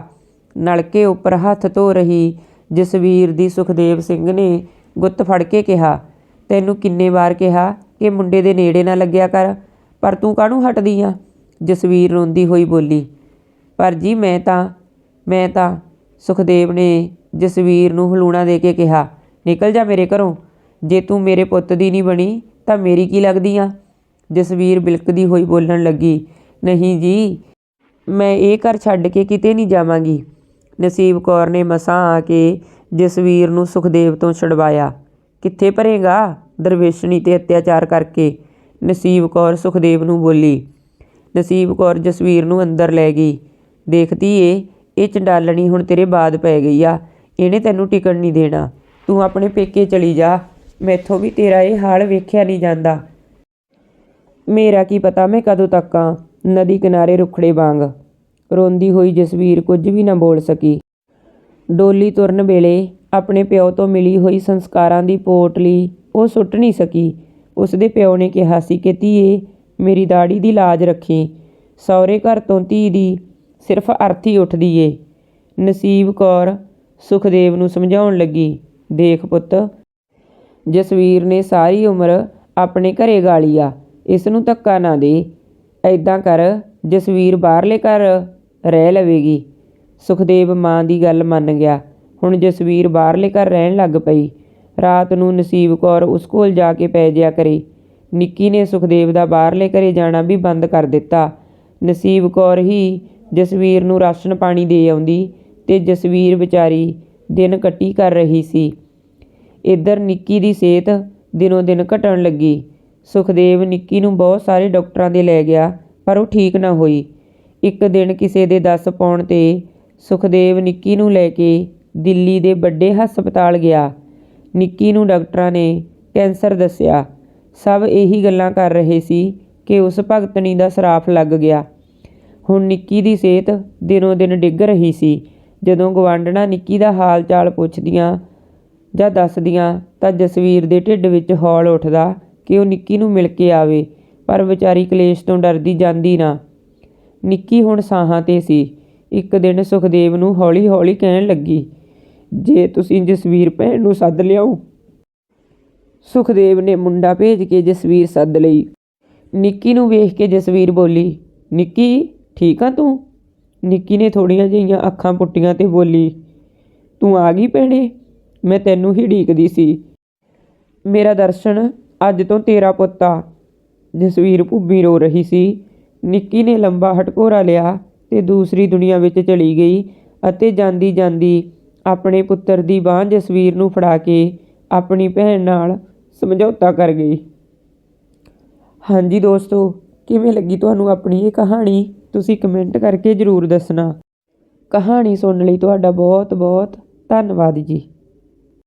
ਨਲਕੇ ਉੱਪਰ ਹੱਥ ਧੋ ਰਹੀ ਜਸਵੀਰ ਦੀ ਸੁਖਦੇਵ ਸਿੰਘ ਨੇ ਗੁੱਤ ਫੜ ਕੇ ਕਿਹਾ, ਤੈਨੂੰ ਕਿੰਨੇ ਵਾਰ ਕਿਹਾ ਕਿ ਮੁੰਡੇ ਦੇ ਨੇੜੇ ਨਾ ਲੱਗਿਆ ਕਰ, ਪਰ ਤੂੰ ਕਾਹਨੂੰ ਹਟਦੀ ਆ? ਜਸਵੀਰ ਰੋਂਦੀ ਹੋਈ ਬੋਲੀ, ਪਰ ਜੀ ਮੈਂ ਤਾਂ ਮੈਂ ਤਾਂ ਸੁਖਦੇਵ ਨੇ ਜਸਵੀਰ ਨੂੰ ਹਲੂਣਾ ਦੇ ਕੇ ਕਿਹਾ, ਨਿਕਲ ਜਾ ਮੇਰੇ ਘਰੋਂ। ਜੇ ਤੂੰ ਮੇਰੇ ਪੁੱਤ ਦੀ ਨਹੀਂ ਬਣੀ, ਤਾਂ ਮੇਰੀ ਕੀ ਲੱਗਦੀ ਆ? ਜਸਵੀਰ ਬਿਲਕਦੀ ਹੋਈ ਬੋਲਣ ਲੱਗੀ, ਨਹੀਂ ਜੀ, ਮੈਂ ਇਹ ਘਰ ਛੱਡ ਕੇ ਕਿਤੇ ਨਹੀਂ ਜਾਵਾਂਗੀ। ਨਸੀਬ ਕੌਰ ਨੇ ਮਸਾਂ ਆ ਕੇ ਜਸਵੀਰ ਨੂੰ ਸੁਖਦੇਵ ਤੋਂ ਛਡਵਾਇਆ। ਕਿੱਥੇ ਭਰੇਗਾ ਦਰਵੇਸ਼ਣੀ ਤੇ ਅਤਿਆਚਾਰ ਕਰਕੇ? ਨਸੀਬ ਕੌਰ ਸੁਖਦੇਵ ਨੂੰ ਬੋਲੀ। ਨਸੀਬ ਕੌਰ ਜਸਵੀਰ ਨੂੰ ਅੰਦਰ ਲੈ ਗਈ। ਦੇਖਦੀ ਏ ਇਹ ਚੰਡਾਲਣੀ ਹੁਣ ਤੇਰੇ ਬਾਦ ਪੈ ਗਈ ਆ। ਇਹਨੇ ਤੈਨੂੰ ਟਿਕਣ ਨਹੀਂ ਦੇਣਾ। ਤੂੰ ਆਪਣੇ ਪੇਕੇ ਚਲੀ ਜਾ। ਮੈਥੋਂ ਵੀ ਤੇਰਾ ਇਹ ਹਾਲ ਵੇਖਿਆ ਨਹੀਂ ਜਾਂਦਾ। ਮੇਰਾ ਕੀ ਪਤਾ ਮੈਂ ਕਦੋਂ ਤੱਕ ਆ, ਨਦੀ ਕਿਨਾਰੇ ਰੁਖੜੇ ਵਾਂਗ। ਰੋਂਦੀ ਹੋਈ ਜਸਵੀਰ ਕੁਝ ਵੀ ਨਾ ਬੋਲ ਸਕੀ। ਡੋਲੀ ਤੁਰਨ ਵੇਲੇ ਆਪਣੇ ਪਿਓ ਤੋਂ ਮਿਲੀ ਹੋਈ ਸੰਸਕਾਰਾਂ ਦੀ ਪੋਟਲੀ ਉਹ ਸੁੱਟ ਨਹੀਂ ਸਕੀ। ਉਸਦੇ ਪਿਓ ਨੇ ਕਿਹਾ ਸੀ ਕਿ ਧੀਏ, ਮੇਰੀ ਦਾੜੀ ਦੀ ਲਾਜ ਰੱਖੀ। ਸਹੁਰੇ ਘਰ ਤੋਂ ਧੀ ਦੀ ਸਿਰਫ ਅਰਥੀ ਉੱਠਦੀ ਏ। ਨਸੀਬ ਕੌਰ ਸੁਖਦੇਵ ਨੂੰ ਸਮਝਾਉਣ ਲੱਗੀ, ਦੇਖ ਪੁੱਤ, ਜਸਵੀਰ ਨੇ ਸਾਰੀ ਉਮਰ ਆਪਣੇ ਘਰੇ ਗਾਲੀ ਆ, ਇਸ ਨੂੰ ਧੱਕਾ ਨਾ ਦੇ। ਐਦਾਂ ਕਰ, ਜਸਵੀਰ ਬਾਹਰਲੇ ਘਰ ਰਹਿ ਲਵੇਗੀ। ਸੁਖਦੇਵ ਮਾਂ ਦੀ ਗੱਲ ਮੰਨ ਗਿਆ। ਹੁਣ ਜਸਵੀਰ ਬਾਹਰਲੇ ਘਰ ਰਹਿਣ ਲੱਗ ਪਈ। ਰਾਤ ਨੂੰ ਨਸੀਬ ਕੌਰ ਉਸ ਕੋਲ ਜਾ ਕੇ ਪੈ ਜਿਆ ਕਰੇ। ਨਿੱਕੀ ਨੇ ਸੁਖਦੇਵ ਦਾ ਬਾਹਰਲੇ ਘਰੇ ਜਾਣਾ ਵੀ ਬੰਦ ਕਰ ਦਿੱਤਾ। ਨਸੀਬ ਕੌਰ ਹੀ ਜਸਵੀਰ ਨੂੰ ਰਾਸ਼ਨ ਪਾਣੀ ਦੇ ਆਉਂਦੀ ਅਤੇ ਜਸਵੀਰ ਵਿਚਾਰੀ ਦਿਨ ਕੱਟੀ ਕਰ ਰਹੀ ਸੀ। ਇੱਧਰ ਨਿੱਕੀ ਦੀ ਸਿਹਤ ਦਿਨੋਂ ਦਿਨ ਘਟਣ ਲੱਗੀ। ਸੁਖਦੇਵ ਨਿੱਕੀ ਨੂੰ ਬਹੁਤ ਸਾਰੇ ਡਾਕਟਰਾਂ ਦੇ ਲੈ ਗਿਆ, ਪਰ ਉਹ ਠੀਕ ਨਾ ਹੋਈ। ਇੱਕ ਦਿਨ ਕਿਸੇ ਦੇ ਦੱਸ ਪਾਉਣ ਤੇ ਸੁਖਦੇਵ ਨਿੱਕੀ ਨੂੰ ਲੈ ਕੇ ਦਿੱਲੀ ਦੇ ਵੱਡੇ ਹਸਪਤਾਲ ਗਿਆ। ਨਿੱਕੀ ਨੂੰ ਡਾਕਟਰਾਂ ਨੇ ਕੈਂਸਰ ਦੱਸਿਆ। ਸਭ ਇਹੀ ਗੱਲਾਂ ਕਰ ਰਹੇ ਸੀ ਕਿ ਉਸ ਭਗਤਣੀ ਦਾ ਸਰਾਫ ਲੱਗ ਗਿਆ। ਹੁਣ ਨਿੱਕੀ ਦੀ ਸਿਹਤ ਦਿਨੋਂ ਦਿਨ ਡਿੱਗ ਰਹੀ ਸੀ। ਜਦੋਂ ਗਵਾਂਢਣਾ ਨਿੱਕੀ ਦਾ ਹਾਲ ਚਾਲ ਪੁੱਛਦੀਆਂ ਜਾਂ ਦੱਸਦੀਆਂ ਤਾਂ ਜਸਵੀਰ ਦੇ ਢਿੱਡ ਵਿੱਚ ਹੌਲ ਉੱਠਦਾ ਕਿ ਉਹ ਨਿੱਕੀ ਨੂੰ ਮਿਲ ਕੇ ਆਵੇ, ਪਰ ਵਿਚਾਰੀ ਕਲੇਸ਼ ਤੋਂ ਡਰਦੀ ਜਾਂਦੀ ਨਾ। ਨਿੱਕੀ ਹੁਣ ਸਾਹਾਂ ਤੇ ਸੀ। ਇੱਕ ਦਿਨ ਸੁਖਦੇਵ ਨੂੰ ਹੌਲੀ-ਹੌਲੀ ਕਹਿਣ ਲੱਗੀ, ਜੇ ਤੁਸੀਂ ਜਸਵੀਰ ਭੈਣ ਨੂੰ ਸੱਦ ਲਿਆਓ। ਸੁਖਦੇਵ ਨੇ ਮੁੰਡਾ ਭੇਜ ਕੇ ਜਸਵੀਰ ਸੱਦ ਲਈ। ਨਿੱਕੀ ਨੂੰ ਵੇਖ ਕੇ ਜਸਵੀਰ ਬੋਲੀ, ਨਿੱਕੀ ਠੀਕ ਆ ਤੂੰ? ਨਿੱਕੀ ਨੇ ਥੋੜੀਆਂ ਜਿਹੀਆਂ ਅੱਖਾਂ ਪੁੱਟੀਆਂ ਤੇ ਬੋਲੀ, ਤੂੰ ਆ ਗਈ ਭੈਣੇ? ਮੈਂ ਤੈਨੂੰ ਹੀ ਢੀਕਦੀ ਸੀ। ਮੇਰਾ ਦਰਸ਼ਨ ਅੱਜ ਤੋਂ ਤੇਰਾ ਪੁੱਤ ਆ। ਜਸਵੀਰ ਭੁੱਬੀ ਰੋ ਰਹੀ ਸੀ। ਨਿੱਕੀ ਨੇ ਲੰਬਾ ਹਟਕੋਰਾ ਲਿਆ ਤੇ ਦੂਸਰੀ ਦੁਨੀਆ ਵਿੱਚ ਚਲੀ ਗਈ ਅਤੇ ਜਾਂਦੀ ਜਾਂਦੀ ਆਪਣੇ ਪੁੱਤਰ ਦੀ ਬਾਂਹ ਜਸਵੀਰ ਨੂੰ ਫੜਾ ਕੇ ਆਪਣੀ ਭੈਣ ਨਾਲ ਸਮਝੌਤਾ ਕਰ ਗਈ। ਹਾਂਜੀ ਦੋਸਤੋ, ਕਿਵੇਂ ਲੱਗੀ ਤੁਹਾਨੂੰ ਆਪਣੀ ਇਹ ਕਹਾਣੀ? ਤੁਸੀਂ ਕਮੈਂਟ ਕਰਕੇ ਜ਼ਰੂਰ ਦੱਸਣਾ। ਕਹਾਣੀ ਸੁਣਨ ਲਈ ਤੁਹਾਡਾ ਬਹੁਤ ਬਹੁਤ ਧੰਨਵਾਦ ਜੀ।